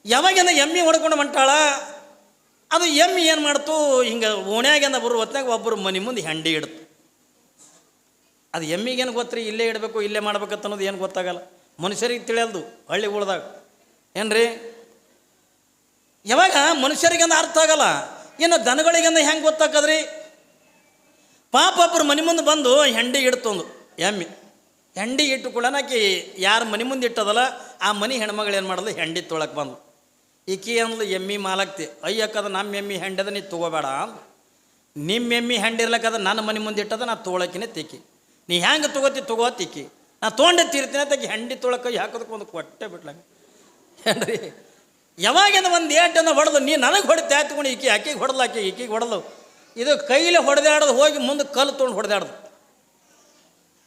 ಯಾವಾಗಿಂದ ಎಮ್ಮಿ ಹೊಡ್ಕೊಂಡು ಹೊಂಟಾಳ? ಅದು ಎಮ್ಮಿ ಏನು ಮಾಡ್ತು? ಹಿಂಗೆ ಓಣ್ಯಾಗಿಂದ ಬರೋ ಹೊತ್ನಾಗ ಒಬ್ಬರು ಮನೆ ಮುಂದೆ ಹೆಂಡಿ ಇಡ್ತು. ಅದು ಎಮ್ಮಿಗೇನು ಗೊತ್ತ್ರಿ? ಇಲ್ಲೇ ಇಡಬೇಕು, ಇಲ್ಲೇ ಮಾಡ್ಬೇಕಂತ ಅನ್ನೋದು ಏನು ಗೊತ್ತಾಗಲ್ಲ. ಮನುಷ್ಯರಿಗೆ ತಿಳಿಯಲ್ದು ಹಳ್ಳಿ ಉಳ್ದಾಗ. ಏನ್ರಿ? ಯಾವಾಗ ಮನುಷ್ಯರಿಗಂದ ಅರ್ಥ ಆಗಲ್ಲ? ಇನ್ನು ದನಗಳಿಗಂದ ಹೆಂಗೆ ಗೊತ್ತಾಕದ್ರಿ? ಪಾಪ ಒಬ್ಬರು ಮನೆ ಮುಂದೆ ಬಂದು ಹೆಂಡಿ ಇಡ್ತೊಂದು, ಎಮ್ಮಿ. ಹೆಂಡಿ ಇಟ್ಟು ಕೂಡ ಯಾರು ಮನೆ ಮುಂದೆ ಇಟ್ಟದಲ್ಲ, ಆ ಮನೆ ಹೆಣ್ಮಗಳು ಏನು ಮಾಡೋದು ಹೆಂಡಿ ತೊಳಕ್ಕೆ ಬಂದು ಈಕಿ ಅಂದ್ಲು ಎಮ್ಮಿ ಮಾಲಕ್ತಿ. ಅಯ್ಯಕ್ಕದ ನಮ್ಮ ಎಮ್ಮಿ ಹೆಂಡದ ನೀ ತಗೋಬೇಡ. ನಿಮ್ಮ ಎಮ್ಮಿ ಹೆಂಡಿರ್ಲಕ್ಕದ ನನ್ನ ಮನೆ ಮುಂದೆ ಇಟ್ಟದ ನಾ ತೊಗೊಳಕಿನೇ ತಿಕ್ಕಿ ನೀ ಹೆಂಗೆ ತೊಗೋತಿ ತಗೋ ತಿಕ್ಕಿ ನಾ ತೊಗೊಂಡೆ ತೀರ್ತೀನಿ ಅಂತ ಹೆಂಡಿ ತೊಳಕ ಹಾಕೋದಕ್ಕೆ ಒಂದು ಕೊಟ್ಟೆ ಬಿಟ್ಲಂಗೆ ಹೇಳ್ರಿ ಯಾವಾಗಿಂದ ಒಂದು ಏಟನ್ನು ಹೊಡೆದು ನೀ ನನಗೆ ಹೊಡಿತೆ ಆಯ್ತುಕೊಂಡು ಈಕಿ ಆಕಿಗೆ ಆಕೆ ಈಕಿಗೆ ಹೊಡೆದು ಇದು ಕೈಲಿ ಹೊಡೆದಾಡೋದು ಹೋಗಿ ಮುಂದೆ ಕಲ್ಲು ತೊಗೊಂಡು ಹೊಡೆದಾಡ್ದು.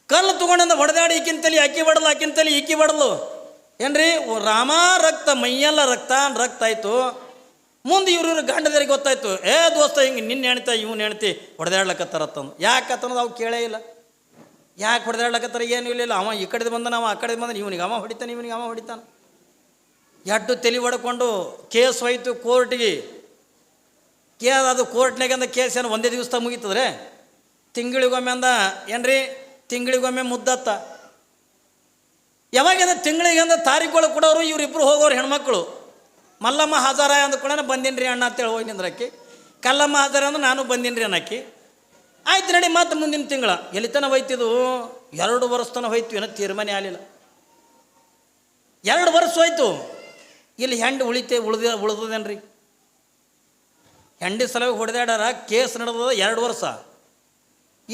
ಕಲ್ಲು ತೊಗೊಂಡಿಂದ ಹೊಡೆದಾಡಿ ಈಕಿಂತಲಿ ಅಕ್ಕಿ ಆಕಿನ ಆಕಿಂತಲಿ ಈಕಿ ಹೊಡೆದ್ಲು. ಏನ್ರಿ? ರಾಮ ರಕ್ತ, ಮೈಯೆಲ್ಲ ರಕ್ತ ರಕ್ತ ಆಯಿತು. ಮುಂದೆ ಇವ್ರ ಇವ್ರ ಗಂಡದರಿಗೆ ಗೊತ್ತಾಯ್ತು. ಏ ದೋಸ್ತ, ಹಿಂಗೆ ನಿನ್ನ ಹೆಣ್ತ ಇವ್ನು ಹೆಣ್ತಿ ಹೊಡೆದಾಡ್ಲಕತ್ತಾರತ್ತಂದು ಯಾಕೆ ಅತ್ತನದು ಅವು ಕೇಳೇ ಇಲ್ಲ. ಯಾಕೆ ಹೊಡೆದಾಡ್ಲಕತ್ತಾರ? ಏನು ಇಲ್ಲ ಅವ ಈ ಕಡೆ ಬಂದ ನಾವು ಆ ಕಡೆ ಬಂದ ಇವನಿಗೆ ಅವ ಹೊಡಿತಾನೆ, ಇವನಿಗೆ ಅವ ಹೊಡಿತಾನೆ. ಎಡ್ಡು ತಲೆ ಹೊಡ್ಕೊಂಡು ಕೇಸ್ ಹೋಯ್ತು ಕೋರ್ಟಿಗೆ. ಕೇ ಅದು ಕೋರ್ಟ್ನಾಗ ಅಂದ ಕೇಸ್ ಏನು ಒಂದೇ ದಿವಸ ಮುಗೀತದ್ರೆ? ತಿಂಗಳಿಗೊಮ್ಮೆ ಅಂದ. ಏನ್ರಿ? ತಿಂಗಳಿಗೊಮ್ಮೆ ಮುದ್ದತ್ತ. ಯಾವಾಗಿಂದ ತಿಂಗಳಿಗೆ ಅಂದ ತಾರೀಕೊಳಗೆ ಕೊಡೋರು ಇವರಿಬ್ಬರು ಹೋಗೋರು ಹೆಣ್ಮಕ್ಳು. ಮಲ್ಲಮ್ಮ ಹಾಜರ ಕೂಡ ಬಂದಿನ್ರಿ ಅಣ್ಣ ಅಂತೇಳಿ ಹೋಗಿ ನಿಂದ್ರಕ್ಕಿ. ಕಲ್ಲಮ್ಮ ಹಜಾರ ಅಂದ್ರೆ ನಾನು ಬಂದಿನ್ರಿ ಅನ್ನಕ್ಕಿ. ಆಯ್ತು ನಡಿ ಮತ್ತೆ ಮುಂದಿನ ತಿಂಗಳ. ಎಲ್ಲಿತನ ಹೋಯ್ತಿದು ಎರಡು ವರ್ಷ ತನ ಹೋಯ್ತು ಏನೋ ತೀರ್ಮಾನ ಆಗಲಿಲ್ಲ. ಎರಡು ವರ್ಷ ಹೋಯ್ತು. ಇಲ್ಲಿ ಹೆಂಡು ಉಳಿತೆ, ಉಳಿದ, ಉಳಿದದೇನ್ರಿ? ಹೆಂಡಿ ಸಲುವಾಗಿ ಹೊಡೆದಾಡಾರ ಕೇಸ್ ನಡೆದದ ಎರಡು ವರ್ಷ.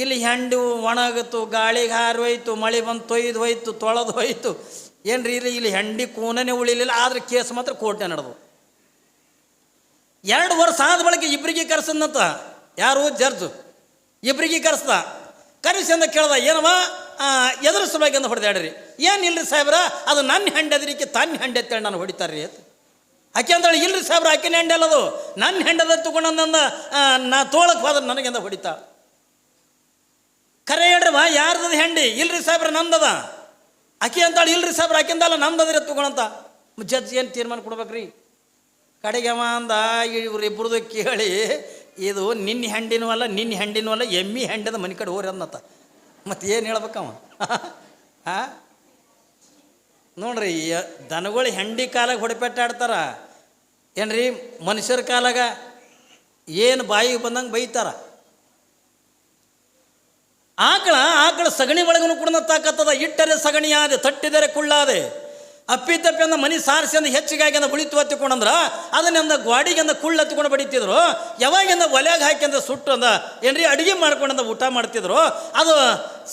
ಇಲ್ಲಿ ಹೆಂಡು ಒಣಗತ್ತು ಗಾಳಿಗೆ ಹಾರಿ ಹೋಯ್ತು ಮಳೆ ಬಂದು ತೊಯ್ದು ಹೋಯ್ತು, ತೊಳೆದು ಹೋಯ್ತು. ಏನ್ರಿ ಇಲ್ಲಿ ಇಲ್ಲಿ ಹೆಂಡಿ ಕೂನೇ ಉಳಿಲಿಲ್ಲ, ಆದ್ರೆ ಕೇಸ್ ಮಾತ್ರ ಕೋರ್ಟ್ನೇ ನಡೆದು ಎರಡು ವರ್ಷ ಆದ ಬಳಿಕ ಇಬ್ಬರಿಗೆ ಕರ್ಸಂದಂತ ಯಾರು? ಜರ್ಜ್ ಇಬ್ಬರಿಗೆ ಕರೆಸ್ದ. ಕರೆಸಿ ಅಂತ ಕೇಳ್ದ ಏನವ ಎದುರು ಸಲುವಾಗಿ ಹೊಡೆದಾಡ್ರಿ ಏನಿಲ್ರಿ ಸಾಹೇಬ್ರ? ಅದು ನನ್ನ ಹೆಂಡೆ ಅದರಿಕೆ ತನ್ನ ಹೆಂಡೆ ಅಂತೇಳಿ ನಾನು ಹೊಡಿತಾರ್ರಿ ಅಂತ. ಆಕೆ ಅಂದಳು ಇಲ್ರಿ ಸಾಹೇಬ್ರ, ಆಕಿನ ಹೆಂಡೆ ಅಲ್ಲದು ನನ್ನ ಹೆಂಡದ ತಗೊಂಡಂದ ನಾ ತೋಳಕ್ಕೆ ಹೋದ್ರೆ ನನಗೆಂದ ಹೊಡಿತಾ? ಕರೆ ಹೇಳ್ರವ ಯಾರ್ದದ ಹೆಂಡಿ? ಇಲ್ರಿ ಸಾಹೇಬ್ರ ನಂದದ ಆಕೆ ಅಂತಾಳೆ ಇಲ್ರಿ ಸಾಹೇಬ್ರ ಆಕಿಂದಲ್ಲ ನಂದದ್ರಿ ತಗೊಳಂತ ಜಡ್ಜ್ ಏನು ತೀರ್ಮಾನ ಕೊಡ್ಬೇಕ್ರಿ? ಕಡೆಗೆ ಅವ ಅಂದ ಇವ್ರಿಬ್ರದ್ದು ಕೇಳಿ, ಇದು ನಿನ್ನ ಹೆಂಡಿನೂ ಅಲ್ಲ ನಿನ್ನ ಹೆಂಡಿನೂ ಅಲ್ಲ, ಎಮ್ಮಿ ಹೆಂಡದ ಮನೆ ಕಡೆ ಹೋರಿ ಅನ್ನತ್ತ ಮತ್ತೆ ಏನು ಹೇಳ್ಬೇಕವ ಹಾಂ? ನೋಡ್ರಿ ದನಗಳು ಹೆಂಡಿ ಕಾಲಾಗ ಹೊಡೆಪೆಟ್ಟಾಡ್ತಾರ. ಏನ್ರಿ, ಮನುಷ್ಯರ ಕಾಲಾಗ ಏನು ಬಾಯಿಗೆ ಬಂದಂಗೆ ಬೈತಾರ. ಆಕಳ ಆಕಳ ಸಗಣಿ ಒಳಗೂ ಕೂಡ ತಾಕತ್ತದ, ಇಟ್ಟರೆ ಸಗಣಿಯಾದೆ, ತಟ್ಟಿದರೆ ಕುಳ್ಳಾದೆ. ಅಪ್ಪಿ ತಪ್ಪಿ ಅಂದ ಮನಿ ಸಾರಿಸಿ ಅಂದ ಹೆಚ್ಚಿಗಾಗಿ ಅಂದ ಉಳಿತು ಹತ್ತಿಕೊಂಡಂದ್ರ ಅದನ್ನಿಂದ ಗ್ವಾಡಿಗೆ ಅಂದ ಕುಳ್ಳು ಹತ್ತಿಕೊಂಡು ಬಡಿತಿದ್ರು. ಯಾವಾಗಿಂದ ಒಲೆಗೆ ಹಾಕಿ ಅಂದ ಸುಟ್ಟು ಅಂದ, ಏನ್ರಿ ಅಡುಗೆ ಮಾಡ್ಕೊಂಡಂದ ಊಟ ಮಾಡ್ತಿದ್ರು. ಅದು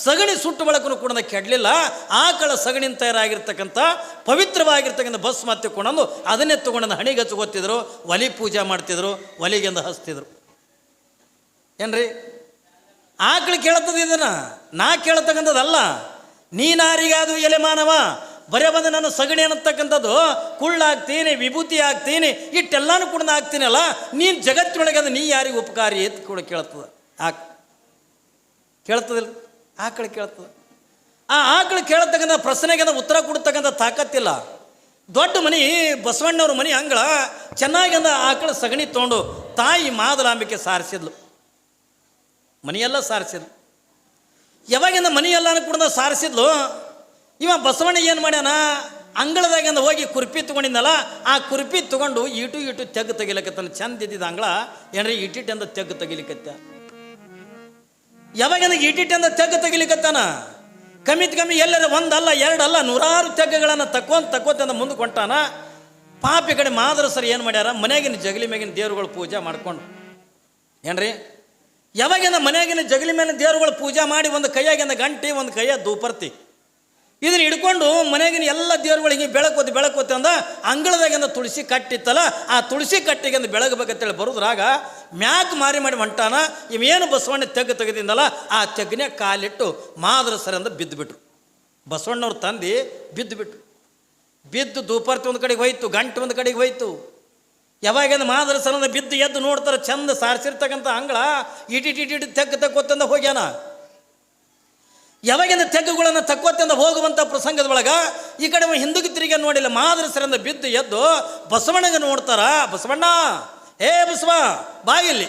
ಸಗಣಿ ಸುಟ್ಟು ಬಳಕನು ಕೂಡ ಕೆಡಲಿಲ್ಲ. ಆಕಳ ಸಗಣಿನ ತಯಾರಾಗಿರ್ತಕ್ಕಂಥ, ಪವಿತ್ರವಾಗಿರ್ತಕ್ಕಂಥ ಬಸ್ ಮತ್ತಿಕೊಂಡಂದು ಅದನ್ನೇ ತಗೊಂಡಂದು ಹಣಿಗೆ ಹಚ್ಕೋತಿದ್ರು ಒಲಿ ಪೂಜೆ ಮಾಡ್ತಿದ್ರು, ಒಲಿಗೆಂದು ಹಚ್ತಿದ್ರು. ಏನ್ರಿ? ಆಕಳು ಕೇಳ್ತದ ಇದನ್ನು? ನಾ ಕೇಳತಕ್ಕಂಥದ್ದಲ್ಲ. ನೀನಾರಿಗಾದು ಎಲೆ ಮಾನವ. ಬರೇ ಬಂದು ನಾನು ಸಗಣಿ ಅನ್ನತಕ್ಕಂಥದ್ದು. ಕುಳ್ಳಾಗ್ತೀನಿ ವಿಭೂತಿ ಆಗ್ತೀನಿ ಇಟ್ಟೆಲ್ಲಾನು ಕೂಡ ಆಗ್ತೀನಲ್ಲ ನೀನು ಜಗತ್ತಿನೊಳಗೆ ಅದು ನೀ ಯಾರಿಗೆ ಉಪಕಾರಿ ಅಂತ ಕೂಡ ಕೇಳ್ತದ ಆಕ್ ಕೇಳ್ತದಿಲ್ಲ ಆಕಳು ಕೇಳ್ತದ ಆ ಆಕಳು ಕೇಳತಕ್ಕಂಥ ಪ್ರಶ್ನೆಗೆ ಅದು ಉತ್ತರ ಕೊಡ್ತಕ್ಕಂಥ ತಾಕತ್ತಿಲ್ಲ. ದೊಡ್ಡ ಮನೆ, ಬಸವಣ್ಣವ್ರ ಮನೆ ಅಂಗಳ, ಚೆನ್ನಾಗಿ ಅಂದ ಆಕಳು ಸಗಣಿ ತೊಗೊಂಡು ತಾಯಿ ಮಾದಲಾಂಬಿಕೆ ಸಾರಿಸಿದ್ಲು. ಮನೆಯೆಲ್ಲ ಸಾರಿಸಿದ್ಲು. ಯಾವಾಗಿಂದ ಮನೆಯೆಲ್ಲ ಕೂಡ ಸಾರಿಸಿದ್ಲು? ಇವ ಬಸವಣ್ಣ ಏನು ಮಾಡ್ಯಾನ? ಅಂಗಳದಾಗಿಂದ ಹೋಗಿ ಕುರ್ಪಿ ತೊಗೊಂಡಿದ್ನಲ್ಲ, ಆ ಕುರ್ಪಿ ತೊಗೊಂಡು ಇಟು ಇಟು ತೆಗ್ಗು ತೆಗಿಲಕತ್ತಾನ ಚಂದ ಇದ್ದಿದ್ದ ಅಂಗಳ, ಏನ್ರಿ ಇಟ್ಟಿಟ್ಟಂದ ತೆಗ್ಗು ತೆಗಿಲಿಕತ್ತ? ಯಾವಾಗಿಂದ ಇಟ್ಟಿಟ್ಟಂದ ತೆಗ್ಗು ತೆಗಿಲಿಕತ್ತಾನ? ಕಮ್ಮಿತ್ ಕಮ್ಮಿ ಎಲ್ಲರ ಒಂದಲ್ಲ, ಎರಡಲ್ಲ, ನೂರಾರು ತೆಗ್ಗುಗಳನ್ನು ತಕ್ಕೊಂತ ತಕ್ಕೋತಂದ ಮುಂದೆ ಕೊಂಟಾನ. ಪಾಪಿ ಕಡೆ ಮಾದರಸರು ಏನು ಮಾಡ್ಯಾರ? ಮನೆಯಾಗಿನ ಜಗಲಿ ಮೇಗಿನ ದೇವರುಗಳು ಪೂಜೆ ಮಾಡ್ಕೊಂಡು. ಏನ್ರಿ? ಯಾವಾಗಿಂದ ಮನೆಯಾಗಿನ ಜಗಲಿ ಮೇಲೆ ದೇವರುಗಳು ಪೂಜೆ ಮಾಡಿ ಒಂದು ಕೈಯಾಗಿಂದ ಗಂಟೆ, ಒಂದು ಕೈಯ ದೂಪರ್ತಿ ಇದನ್ನ ಹಿಡ್ಕೊಂಡು ಮನೆಯಾಗಿನ ಎಲ್ಲ ದೇವರುಗಳಿಗೆ ಬೆಳಕೋತಿ ಬೆಳಕೋತಿ ಅಂದ, ಅಂಗಳದಾಗಿಂದ ತುಳಸಿ ಕಟ್ಟಿತ್ತಲ್ಲ, ಆ ತುಳಸಿ ಕಟ್ಟಿಗೆಂದು ಬೆಳಗಬೇಕಂತೇಳಿ ಬರೋದ್ರಾಗ ಮ್ಯಾಕ್ ಮಾರಿ ಮಾಡಿ ಹೊಂಟಾನ ಇವೇನು ಬಸವಣ್ಣ ತೆಗ್ಗು ತೆಗೆದಿಂದಲ್ಲ, ಆ ತೆಗ್ಗನೇ ಕಾಲಿಟ್ಟು ಮಾದ್ರಸರಿಂದ ಬಿದ್ದು ಬಿಟ್ರು ಬಸವಣ್ಣವ್ರು ತಂದು ಬಿದ್ದು ಬಿಟ್ರು ಬಿದ್ದು ದೂಪರ್ತಿ ಒಂದು ಕಡೆಗೆ ಹೋಯ್ತು, ಗಂಟೆ ಒಂದು ಕಡೆಗೆ ಹೋಯ್ತು. ಯಾವಾಗಿಂದ ಮಾದರಸನದ ಬಿದ್ದು ಎದ್ದು ನೋಡ್ತಾರೆ ಚಂದ ಸಾರಿಸಿರ್ತಕ್ಕಂಥ ಅಂಗಳ ಇಟಿಟಿಟಿಟಿ ತೆಗ್ಗು ತಕ್ಕೋತಂದ ಹೋಗ್ಯಾನ. ಯಾವಾಗಿಂದ ತೆಗ್ಗುಗಳನ್ನು ತಕ್ಕೋತಂದ ಹೋಗುವಂಥ ಪ್ರಸಂಗದ ಒಳಗ ಈ ಕಡೆ ಹಿಂದಕ್ಕೆ ತಿರುಗಿ ನೋಡಿಲ್ಲ ಮಾದರಸರಿಂದ ಬಿದ್ದು ಎದ್ದು ಬಸವಣ್ಣಗೆ ನೋಡ್ತಾರ, ಬಸವಣ್ಣ ಏ ಬಸವ ಬಾಗಿಲ್ಲಿ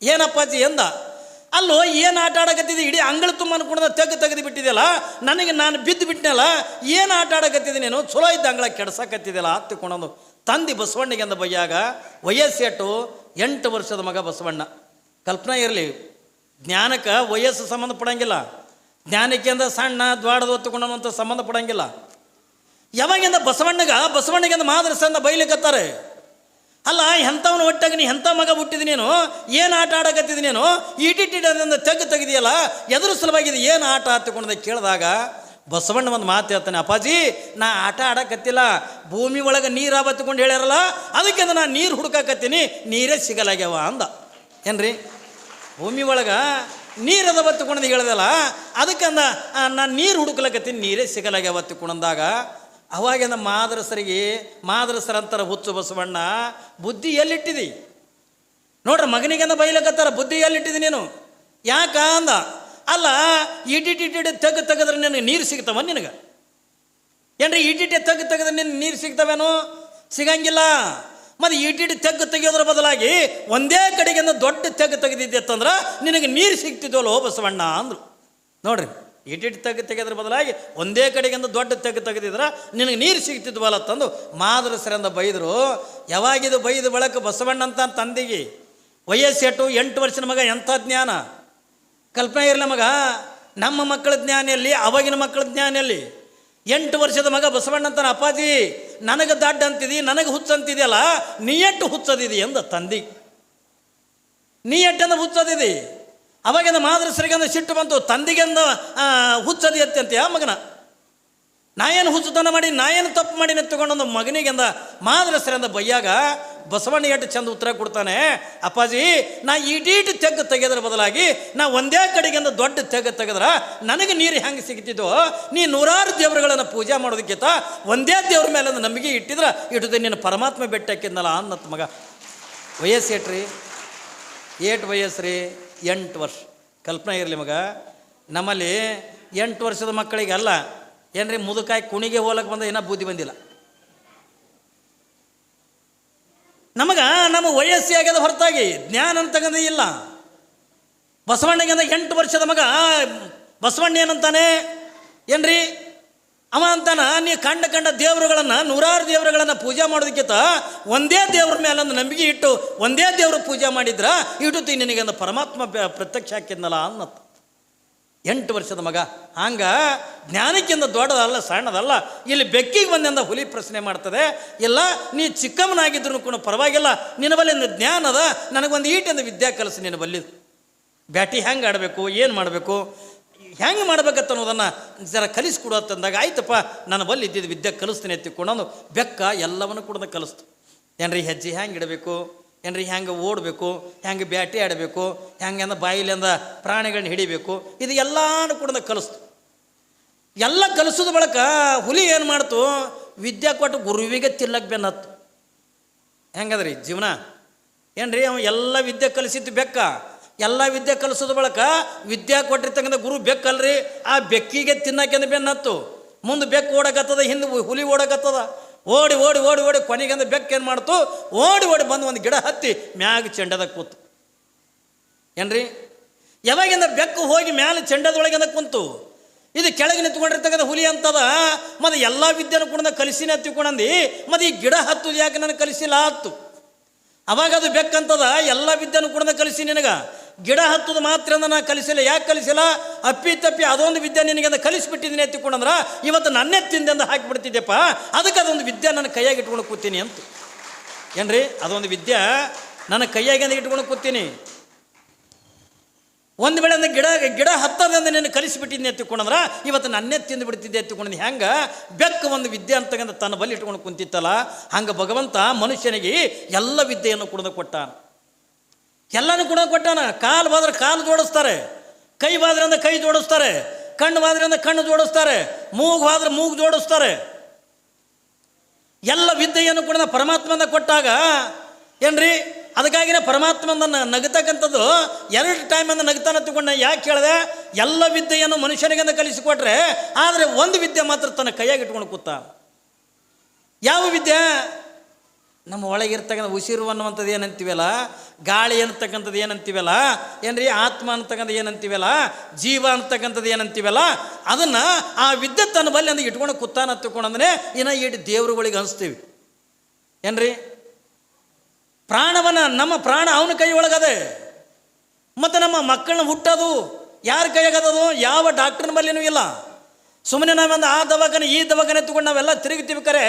ಏನಪ್ಪಾಜಿ ಎಂದ, ಅಲ್ಲೋ, ಏನು ಆಟ ಆಡಕತ್ತಿದ್ದೆ ಇಡೀ ಅಂಗಳ ತುಂಬ ಅನ್ಕೊಂಡ ತೆಗ್ಗು ತೆಗೆದು ಬಿಟ್ಟಿದೆಯಲ್ಲ, ನನಗೆ ನಾನು ಬಿದ್ದು ಬಿಟ್ಟನಲ್ಲ, ಏನು ಆಟ ಆಡಕತ್ತಿದ್ದೆ ನೀನು? ಚಲೋ ಇದ್ದ ಅಂಗಳ ಕೆಡ್ಸಕತ್ತಿದೆಯಲ್ಲ ಹತ್ತಿಕೊಂಡೊಂದು ತಂದಿ ಬಸವಣ್ಣಿಗೆ ಅಂದ ಬಯ್ಯಾಗ ವಯಸ್ಸೆಟ್ಟು ಎಂಟು ವರ್ಷದ ಮಗ ಬಸವಣ್ಣ. ಕಲ್ಪನೆ ಇರಲಿ, ಜ್ಞಾನಕ್ಕೆ ವಯಸ್ಸು ಸಂಬಂಧಪಡಂಗಿಲ್ಲ. ಜ್ಞಾನಕ್ಕೆ ಅಂದ ಸಣ್ಣ ದ್ವಾಡದ ಸಂಬಂಧ ಪಡಂಗಿಲ್ಲ ಯಾವಾಗಿಂದ ಬಸವಣ್ಣಗ, ಬಸವಣ್ಣಿಗೆ ಅಂದ ಮಾದರಸಂದ ಬೈಲಿಕತ್ತಾರೆ ಅಲ್ಲ, ಎಂಥವನು ಒಟ್ಟಾಗಿ ನೀ ಎಂಥ ಮಗ ಹುಟ್ಟಿದ್ ನೀನು? ಏನು ಆಟ ಆಡಕತ್ತಿದ್ ನೀನು? ಈಟಿಟ್ಟಿಡದಿಂದ ತೆಗ್ಗು ತೆಗೆದಿಯಲ್ಲ, ಎದುರು ಸುಲಭವಾಗಿದೆ ಏನು ಆಟ ಹತ್ತಿಕೊಂಡದ ಕೇಳಿದಾಗ ಬಸವಣ್ಣ ಒಂದು ಮಾತು ಹೇಳ್ತಾನೆ, ಅಪ್ಪಾಜಿ, ನಾ ಆಟ ಆಡಕತ್ತಿಲ್ಲ. ಭೂಮಿ ಒಳಗೆ ನೀರು ಬತ್ತಿಕೊಂಡು ಹೇಳ್ಯಾರಲ್ಲ ಅದಕ್ಕೆ ನಾ ನೀರು ಹುಡುಕಾಕತ್ತೀನಿ, ನೀರೇ ಸಿಗಲಾಗ್ಯಾವ ಅಂದ. ಏನ್ರಿ? ಭೂಮಿ ಒಳಗೆ ನೀರು ಅದ ಬತ್ತುಕೊಂಡು ಹೇಳ್ದಲ್ಲ ಅದಕ್ಕೆ ಅಂದ ನಾನು ನೀರು ಹುಡುಕ್ಲಕತ್ತೀನಿ, ನೀರೇ ಸಿಗಲಾಗ್ಯಾವ ಹತ್ತಿಕೊಂಡಂದಾಗ ಅವಾಗಿಂದ ಮಾದರಸರಿಗೆ, ಮಾದರಸರಂತರ ಹುಚ್ಚು ಬಸವಣ್ಣ, ಬುದ್ಧಿ ಎಲ್ಲಿಟ್ಟಿದಿ? ನೋಡ್ರಿ, ಮಗನಿಗೆಂದ ಬೈಲಕತ್ತಾರ, ಬುದ್ಧಿ ಎಲ್ಲಿಟ್ಟಿದಿ ನೀನು? ಯಾಕ ಅಂದ ಅಲ್ಲ ಇಟಿಟಿಟಿ ತೆಗ್ ತೆಗೆದ್ರೆ ನಿನಗೆ ನೀರು ಸಿಗ್ತಾವ ನಿನಗೆ? ಏನ್ರಿ ಇಟಿಟಿ ತೆಗ್ ತೆಗೆದ್ರೆ ನಿನ್ನ ನೀರು ಸಿಗ್ತಾವೇನು? ಸಿಗಂಗಿಲ್ಲ. ಮತ್ತು ಇಟಿಟಿ ತೆಗ್ಗು ತೆಗೆಯೋದ್ರ ಬದಲಾಗಿ ಒಂದೇ ಕಡೆಗಿಂದ ದೊಡ್ಡ ತೆಗ್ಗು ತೆಗೆದಿದ್ದೆ ಅಂತಂದ್ರೆ ನಿನಗೆ ನೀರು ಸಿಗ್ತಿದ್ವಲ್ಲೋ ಬಸವಣ್ಣ ಅಂದರು. ನೋಡ್ರಿ ಇಟಿಟಿ ತೆಗ್ಗು ತೆಗೆಯೋದ್ರ ಬದಲಾಗಿ ಒಂದೇ ಕಡೆಗಿಂದ ದೊಡ್ಡ ತೆಗ್ಗು ತೆಗೆದಿದ್ರೆ ನಿನಗೆ ನೀರು ಸಿಗ್ತಿದ್ವಲ್ಲ ತಂದು. ಮಾದ್ರಸರಿಂದ ಬೈದರು, ಯಾವಾಗಿದು ಬೈದು ಬಳಕ ಬಸವಣ್ಣ ಅಂತ ತಂದಿಗೆ ವಯಸ್ಸೆಟ್ಟು ಎಂಟು ವರ್ಷದ ಮಗ ಎಂಥ ಜ್ಞಾನ? ಕಲ್ಪನೆ ಇರಲಿ ಮಗ, ನಮ್ಮ ಮಕ್ಕಳ ಜ್ಞಾನ ಎಲ್ಲಿ ಅವಾಗಿನ ಮಕ್ಕಳ ಜ್ಞಾನ ಎಲ್ಲಿ ಎಂಟು ವರ್ಷದ ಮಗ ಬಸವಣ್ಣ ಅಂತಾನೆ, ಅಪ್ಪಾಜಿ, ನನಗೆ ದಡ್ಡ ಅಂತಿದಿ, ನನಗೆ ಹುಚ್ಚ ಅಂತಿದೆಯಲ್ಲ, ನೀ ಎಟ್ಟು ಹುಚ್ಚದಿದೆ ಎಂದ ತಂದಿ. ನೀ ಎಟ್ಟಂದ ಹುಚ್ಚದಿದಿ? ಅವಾಗಿಂದ ಮಾದರಸರಿಗಂದ ಸಿಟ್ಟು ಬಂತು, ತಂದಿಗೆಂದ ಹುಚ್ಚದಿ ಅತ್ಯಂತ ಮಗನ? ನಾ ಏನು ಹುಚ್ಚುತನ ಮಾಡಿ, ನಾ ಏನು ತಪ್ಪು ಮಾಡಿ ತಗೊಂಡೊಂದು ಮಗನಿಗೆಂದ ಮಾದರಸರಿಂದ ಬೈಯಾಗ ಬಸವಣ್ಣ ಎಷ್ಟು ಚಂದ ಉತ್ತರ ಕೊಡ್ತಾನೆ, ಅಪ್ಪಾಜಿ, ನಾ ಈಟೀಟು ತೆಗ್ಗು ತೆಗೆದ್ರ ಬದಲಾಗಿ ನಾ ಒಂದೇ ಕಡೆಗಿಂದ ದೊಡ್ಡ ತೆಗ್ಗು ತೆಗೆದ್ರ ನನಗೆ ನೀರು ಹೆಂಗೆ ಸಿಗ್ತಿದ್ದೋ ನೀ ನೂರಾರು ದೇವರುಗಳನ್ನು ಪೂಜೆ ಮಾಡೋದಕ್ಕಿಂತ ಒಂದೇ ದೇವ್ರ ಮೇಲೆ ನಂಬಿಕೆ ಇಟ್ಟಿದ್ರೆ ಇಟ್ಟದೆ ನೀನು ಪರಮಾತ್ಮ ಬೆಟ್ಟ ಹಾಕಿದ್ನಲ್ಲ ಅನ್ನತ್ ಮಗ. ವಯಸ್ಸು ಏಟ್ರಿ? ಏಟು ವಯಸ್ಸು ರೀ, ಎಂಟು ವರ್ಷ. ಕಲ್ಪನೆ ಇರಲಿ ಮಗ, ನಮ್ಮಲ್ಲಿ ಎಂಟು ವರ್ಷದ ಮಕ್ಕಳಿಗೆ ಅಲ್ಲ, ಏನ್ರಿ, ಮುದುಕಾಯಿ ಕುಣಿಗೆ ಹೋಲಕ್ಕೆ ಬಂದ ಏನೋ ಬುದ್ಧಿ ಬಂದಿಲ್ಲ. ನಮಗ ನಮ್ಮ ವಯಸ್ಸಿ ಹೊರತಾಗಿ ಜ್ಞಾನ ಅಂತಕ್ಕಂಥ ಇಲ್ಲ. ಬಸವಣ್ಣಗಿಂದ ಎಂಟು ವರ್ಷದ ಮಗ ಬಸವಣ್ಣ ಏನಂತಾನೆ? ಏನ್ರಿ? ಅವ ಅಂತಾನ, ನೀ ಕಂಡ ಕಂಡ ದೇವರುಗಳನ್ನು, ನೂರಾರು ದೇವರುಗಳನ್ನು ಪೂಜೆ ಮಾಡೋದಕ್ಕಿಂತ ಒಂದೇ ದೇವ್ರ ಮೇಲೆ ಒಂದು ನಂಬಿಕೆ ಇಟ್ಟು, ಒಂದೇ ದೇವ್ರ ಪೂಜೆ ಮಾಡಿದ್ರ ಇಟ್ಟು ನಿನಗೆ ಒಂದು ಪರಮಾತ್ಮ ಪ್ರತ್ಯಕ್ಷ ಹಾಕಿದ್ನಲ್ಲ ಅನ್ನತ್ತ. ಎಂಟು ವರ್ಷದ ಮಗ. ಹಂಗ ಜ್ಞಾನಕ್ಕಿಂತ ದೊಡ್ಡದಲ್ಲ, ಸಣ್ಣದಲ್ಲ, ಇಲ್ಲಿ ಬೆಕ್ಕಿಗೆ ಬಂದಿಂದ ಹುಲಿ ಪ್ರಶ್ನೆ ಮಾಡ್ತದೆ. ಇಲ್ಲ, ನೀ ಚಿಕ್ಕಮ್ಮನಾಗಿದ್ರು ಕೂಡ ಪರವಾಗಿಲ್ಲ, ನಿನ್ನ ಒಂದು ಜ್ಞಾನ ಅದ, ನನಗೊಂದು ಈಟಿಂದ ವಿದ್ಯಾ ಕಲಸು ನಿನ್ನ ಬಲ್ಲಿ ಬ್ಯಾಟಿ ಹೆಂಗೆ ಆಡಬೇಕು, ಏನು ಮಾಡಬೇಕು, ಹೆಂಗೆ ಮಾಡ್ಬೇಕತ್ತ ಅನ್ನೋದನ್ನು ಜರ ಕಲಿಸ್ಕೊಡು ಅಂತಂದಾಗ ಆಯ್ತಪ್ಪ, ನನ್ನ ಬಲ್ಲಿ ಇದ್ದಿದ್ದು ವಿದ್ಯೆ ಕಲಿಸ್ತೀನಿ, ಎತ್ತಿಕೊಂಡು ಬೆಕ್ಕ ಎಲ್ಲವನ್ನು ಕೂಡ ಕಲಿಸ್ತು. ಏನ್ರಿ ಹೆಜ್ಜೆ ಹೆಂಗೆ ಇಡಬೇಕು? ಏನ್ರಿ ಹೆಂಗೆ ಓಡಬೇಕು, ಹೆಂಗೆ ಬ್ಯಾಟಿ ಆಡಬೇಕು, ಹೆಂಗೆ ಬಾಯಿಲಿಂದ ಪ್ರಾಣಿಗಳನ್ನ ಹಿಡಿಬೇಕು, ಇದು ಎಲ್ಲಾನು ಕೂಡ ಕಲಿಸ್ತು. ಎಲ್ಲ ಕಲಿಸಿದ ಬಳಿಕ ಹುಲಿ ಏನು ಮಾಡ್ತು? ವಿದ್ಯೆ ಕೊಟ್ಟು ಗುರುವಿಗೆ ತಿಲ್ಲಕ್ಕೆ ಬೆನ್ನತ್ತು. ಹೆಂಗದ್ರಿ ಜೀವನ? ಏನ್ರಿ ಅವ ಎಲ್ಲ ವಿದ್ಯೆ ಕಲಿಸಿದ್ದು ಬೆಕ್ಕ? ಎಲ್ಲ ವಿದ್ಯೆ ಕಲಿಸೋದ ಬಳಿಕ ವಿದ್ಯೆ ಕೊಟ್ಟಿರ್ತಕ್ಕಂಥ ಗುರು ಬೆಕ್ಕಲ್ರಿ, ಆ ಬೆಕ್ಕಿಗೆ ತಿನ್ನಕ್ಕೆಂದು ಬೆನ್ನತ್ತು? ಮುಂದೆ ಬೆಕ್ಕು ಓಡಕತ್ತದ, ಹಿಂದೆ ಹುಲಿ ಓಡಕತ್ತದ. ಓಡಿ ಓಡಿ ಓಡಿ ಓಡಿ ಕೊನೆಗಂದ ಬೆಕ್ಕು ಏನು ಮಾಡ್ತು? ಓಡಿ ಓಡಿ ಬಂದು ಒಂದು ಗಿಡ ಹತ್ತಿ ಮ್ಯಾಗ ಚೆಂಡದಾಗ ಕೂತು. ಏನ್ರಿ? ಯಾವಾಗಿಂದ ಬೆಕ್ಕು ಹೋಗಿ ಮ್ಯಾಲೆ ಚೆಂಡದೊಳಗಿಂದ ಕುಂತು? ಇದು ಕೆಳಗೆ ನಿಂತ್ಕೊಂಡಿರ್ತಕ್ಕಂಥ ಹುಲಿ ಅಂತದ? ಮತ್ತು ಎಲ್ಲ ವಿದ್ಯೆನೂ ಕೂಡ ಕಲಿಸಿನ ಹತ್ತಿಕೊಂಡಂದು ಮತ್ತು ಈ ಗಿಡ ಹತ್ತು ಯಾಕೆ ನನಗೆ ಕಲಿಸಿಲ್ಲ ಹತ್ತು ಅವಾಗ ಅದು ಬೆಕ್ಕಂತದ? ಎಲ್ಲ ವಿದ್ಯೆನೂ ಕೂಡ ಕಲಿಸಿ ನಿನಗೆ? ಗಿಡ ಹತ್ತುದು ಮಾತ್ರ ನಾನು ಕಲಿಸಿಲ್ಲ. ಯಾಕೆ ಕಲಿಸಿಲ್ಲ? ಅಪ್ಪಿ ತಪ್ಪಿ ಅದೊಂದು ವಿದ್ಯೆ ನಿನಗೆ ಅಂತ ಕಲಿಸ್ಬಿಟ್ಟಿದ್ದೀನಿ ಎತ್ತಿಕೊಂಡಂದ್ರೆ ಇವತ್ತು ನನ್ನೇ ತಿಂದೆಂದು ಹಾಕಿಬಿಡ್ತಿದ್ದೆಪ್ಪ ಅದಕ್ಕೆ ಅದೊಂದು ವಿದ್ಯೆ ನನ್ನ ಕೈಯಾಗಿ ಇಟ್ಕೊಂಡು ಕೂತೀನಿ ಅಂತ. ಏನ್ರಿ? ಅದೊಂದು ವಿದ್ಯೆ ನನ್ನ ಕೈಯಾಗಿಂದ ಇಟ್ಕೊಂಡು ಕೂತೀನಿ. ಒಂದು ವೇಳೆ ಅಂದ್ರೆ ಗಿಡ ಗಿಡ ಹತ್ತದಂದ್ರೆ ನೀನು ಕಲಿಸಿಬಿಟ್ಟಿದ್ನಿ ಎತ್ತಿಕೊಂಡಂದ್ರೆ ಇವತ್ತು ನನ್ನೇ ತಿಂದು ಬಿಡ್ತಿದ್ದೆ ಎತ್ತಿಕೊಂಡು ಹೆಂಗೆ? ಬೆಕ್ಕು ಒಂದು ವಿದ್ಯೆ ಅಂತಕ್ಕಂಥ ತನ್ನ ಬಲ್ಲಿ ಇಟ್ಕೊಂಡು ಕುಂತಿತ್ತಲ್ಲ, ಹಂಗೆ ಭಗವಂತ ಮನುಷ್ಯನಿಗೆ ಎಲ್ಲ ವಿದ್ಯೆಯನ್ನು ಕುಡಿದು ಕೊಟ್ಟಾನ. ಎಲ್ಲನೂ ಕೂಡ ಕೊಟ್ಟಾನ. ಕಾಲು ಬಾದ್ರೆ ಕಾಲು ಜೋಡಿಸ್ತಾರೆ. ಕೈ ಬಾದ್ರಿಂದ ಕೈ ಜೋಡಿಸ್ತಾರೆ. ಕಣ್ಣು ಬಾದ್ರಿಂದ ಕಣ್ಣು ಜೋಡಿಸ್ತಾರೆ. ಮೂಗು ಬಾದ್ರೆ ಮೂಗು ಜೋಡಿಸ್ತಾರೆ. ಎಲ್ಲ ವಿದ್ಯೆಯನ್ನು ಕೂಡ ಪರಮಾತ್ಮನ ಕೊಟ್ಟಾಗ, ಏನ್ರಿ? ಅದಕ್ಕಾಗಿನೇ ಪರಮಾತ್ಮನ ನಗತಕ್ಕಂಥದ್ದು ಎರಡು ಟೈಮಿಂದ ನಗ್ತಾನೆ ತಗೊಂಡ ಯಾಕೆ ಕೇಳಿದೆ? ಎಲ್ಲ ವಿದ್ಯೆಯನ್ನು ಮನುಷ್ಯನಿಗೆಂದ ಕಲಿಸಿಕೊಟ್ರೆ, ಆದರೆ ಒಂದು ವಿದ್ಯೆ ಮಾತ್ರ ತನ್ನ ಕೈಯಾಗಿ ಇಟ್ಕೊಂಡು ಕೂತ. ಯಾವ ವಿದ್ಯೆ? ನಮ್ಮ ಒಳಗಿರ್ತಕ್ಕಂಥ ಉಸಿರು ಅನ್ನುವಂಥದ್ದು ಏನಂತೀವಲ್ಲ? ಗಾಳಿ ಅಂತಕ್ಕಂಥದ್ದು ಏನಂತೀವಲ್ಲ? ಏನ್ರಿ? ಆತ್ಮ ಅಂತಕ್ಕಂಥ ಏನಂತೀವಲ್ಲ? ಜೀವ ಅಂತಕ್ಕಂಥದ್ದು ಏನಂತೀವಲ್ಲ? ಅದನ್ನು ಆ ವಿದ್ಯೆ ತನ್ನ ಬಲ್ಲಿ ಅಂದ್ರೆ ಇಟ್ಕೊಂಡು ಕುತ್ತಾನ ತಗೊಂಡಂದ್ರೆ ಇನ್ನು ಇಟ್ಟು ದೇವರುಗಳಿಗೆ ಅನಿಸ್ತೀವಿ ಏನ್ರಿ? ಪ್ರಾಣವನ್ನ ನಮ್ಮ ಪ್ರಾಣ ಅವನ ಕೈ ಒಳಗದೆ. ಮತ್ತು ನಮ್ಮ ಮಕ್ಕಳನ್ನ ಹುಟ್ಟೋದು ಯಾರ ಕೈಯಾಗದದು? ಯಾವ ಡಾಕ್ಟರ್ನ ಬಲ್ಲಿನೂ ಇಲ್ಲ. ಸುಮ್ಮನೆ ನಾವೊಂದು ಆ ದವಾಖಾನೆ, ಈ ದವಾಖಾನೆ ತಗೊಂಡು ನಾವೆಲ್ಲ ತಿರುಗ್ತೀವಿ ಕರೆ.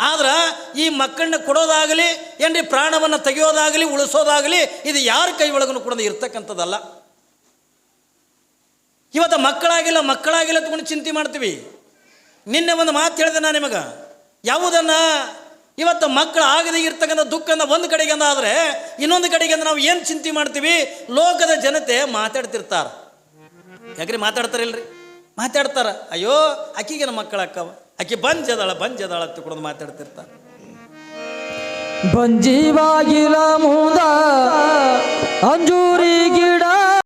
ಆದ್ರೆ ಈ ಮಕ್ಕಳನ್ನ ಕೊಡೋದಾಗಲಿ, ಏನ್ರಿ ಪ್ರಾಣವನ್ನು ತೆಗೆಯೋದಾಗಲಿ, ಉಳಿಸೋದಾಗಲಿ, ಇದು ಯಾರ ಕೈ ಒಳಗೂ ಕೂಡ ಇರ್ತಕ್ಕಂಥದ್ದಲ್ಲ. ಇವತ್ತು ಮಕ್ಕಳಾಗಿಲ್ಲ ಮಕ್ಕಳಾಗಿಲ್ಲ ತಗೊಂಡು ಚಿಂತೆ ಮಾಡ್ತೀವಿ. ನಿನ್ನೆ ಒಂದು ಮಾತು ಹೇಳಿದೆ ನಾನು ನಿಮಗೆ. ಯಾವುದನ್ನ ಇವತ್ತು ಮಕ್ಕಳು ಆಗದೆ ಇರ್ತಕ್ಕಂಥ ದುಃಖನ ಒಂದು ಕಡೆಗೆ ಆದರೆ, ಇನ್ನೊಂದು ಕಡೆಗೆ ನಾವು ಏನು ಚಿಂತೆ ಮಾಡ್ತೀವಿ? ಲೋಕದ ಜನತೆ ಮಾತಾಡ್ತಿರ್ತಾರೆ. ಯಾಕ್ರಿ ಮಾತಾಡ್ತಾರಿಲ್ರಿ? ಮಾತಾಡ್ತಾರ, ಅಯ್ಯೋ, ಆಕಿಗೆ ನಮ್ಮ ಮಕ್ಕಳು ಅಕ್ಕವ ಆಕೆ ಬಂಜದಾಳ ಬಂಜದಾಳ ಅಂತ ಕುಡಿದು ಮಾತಾಡ್ತಿರ್ತಾರೆ. ಬಂಜಿ ಬಾಗಿಲ ಮುಂದ ಅಂಜೂರಿ ಗಿಡ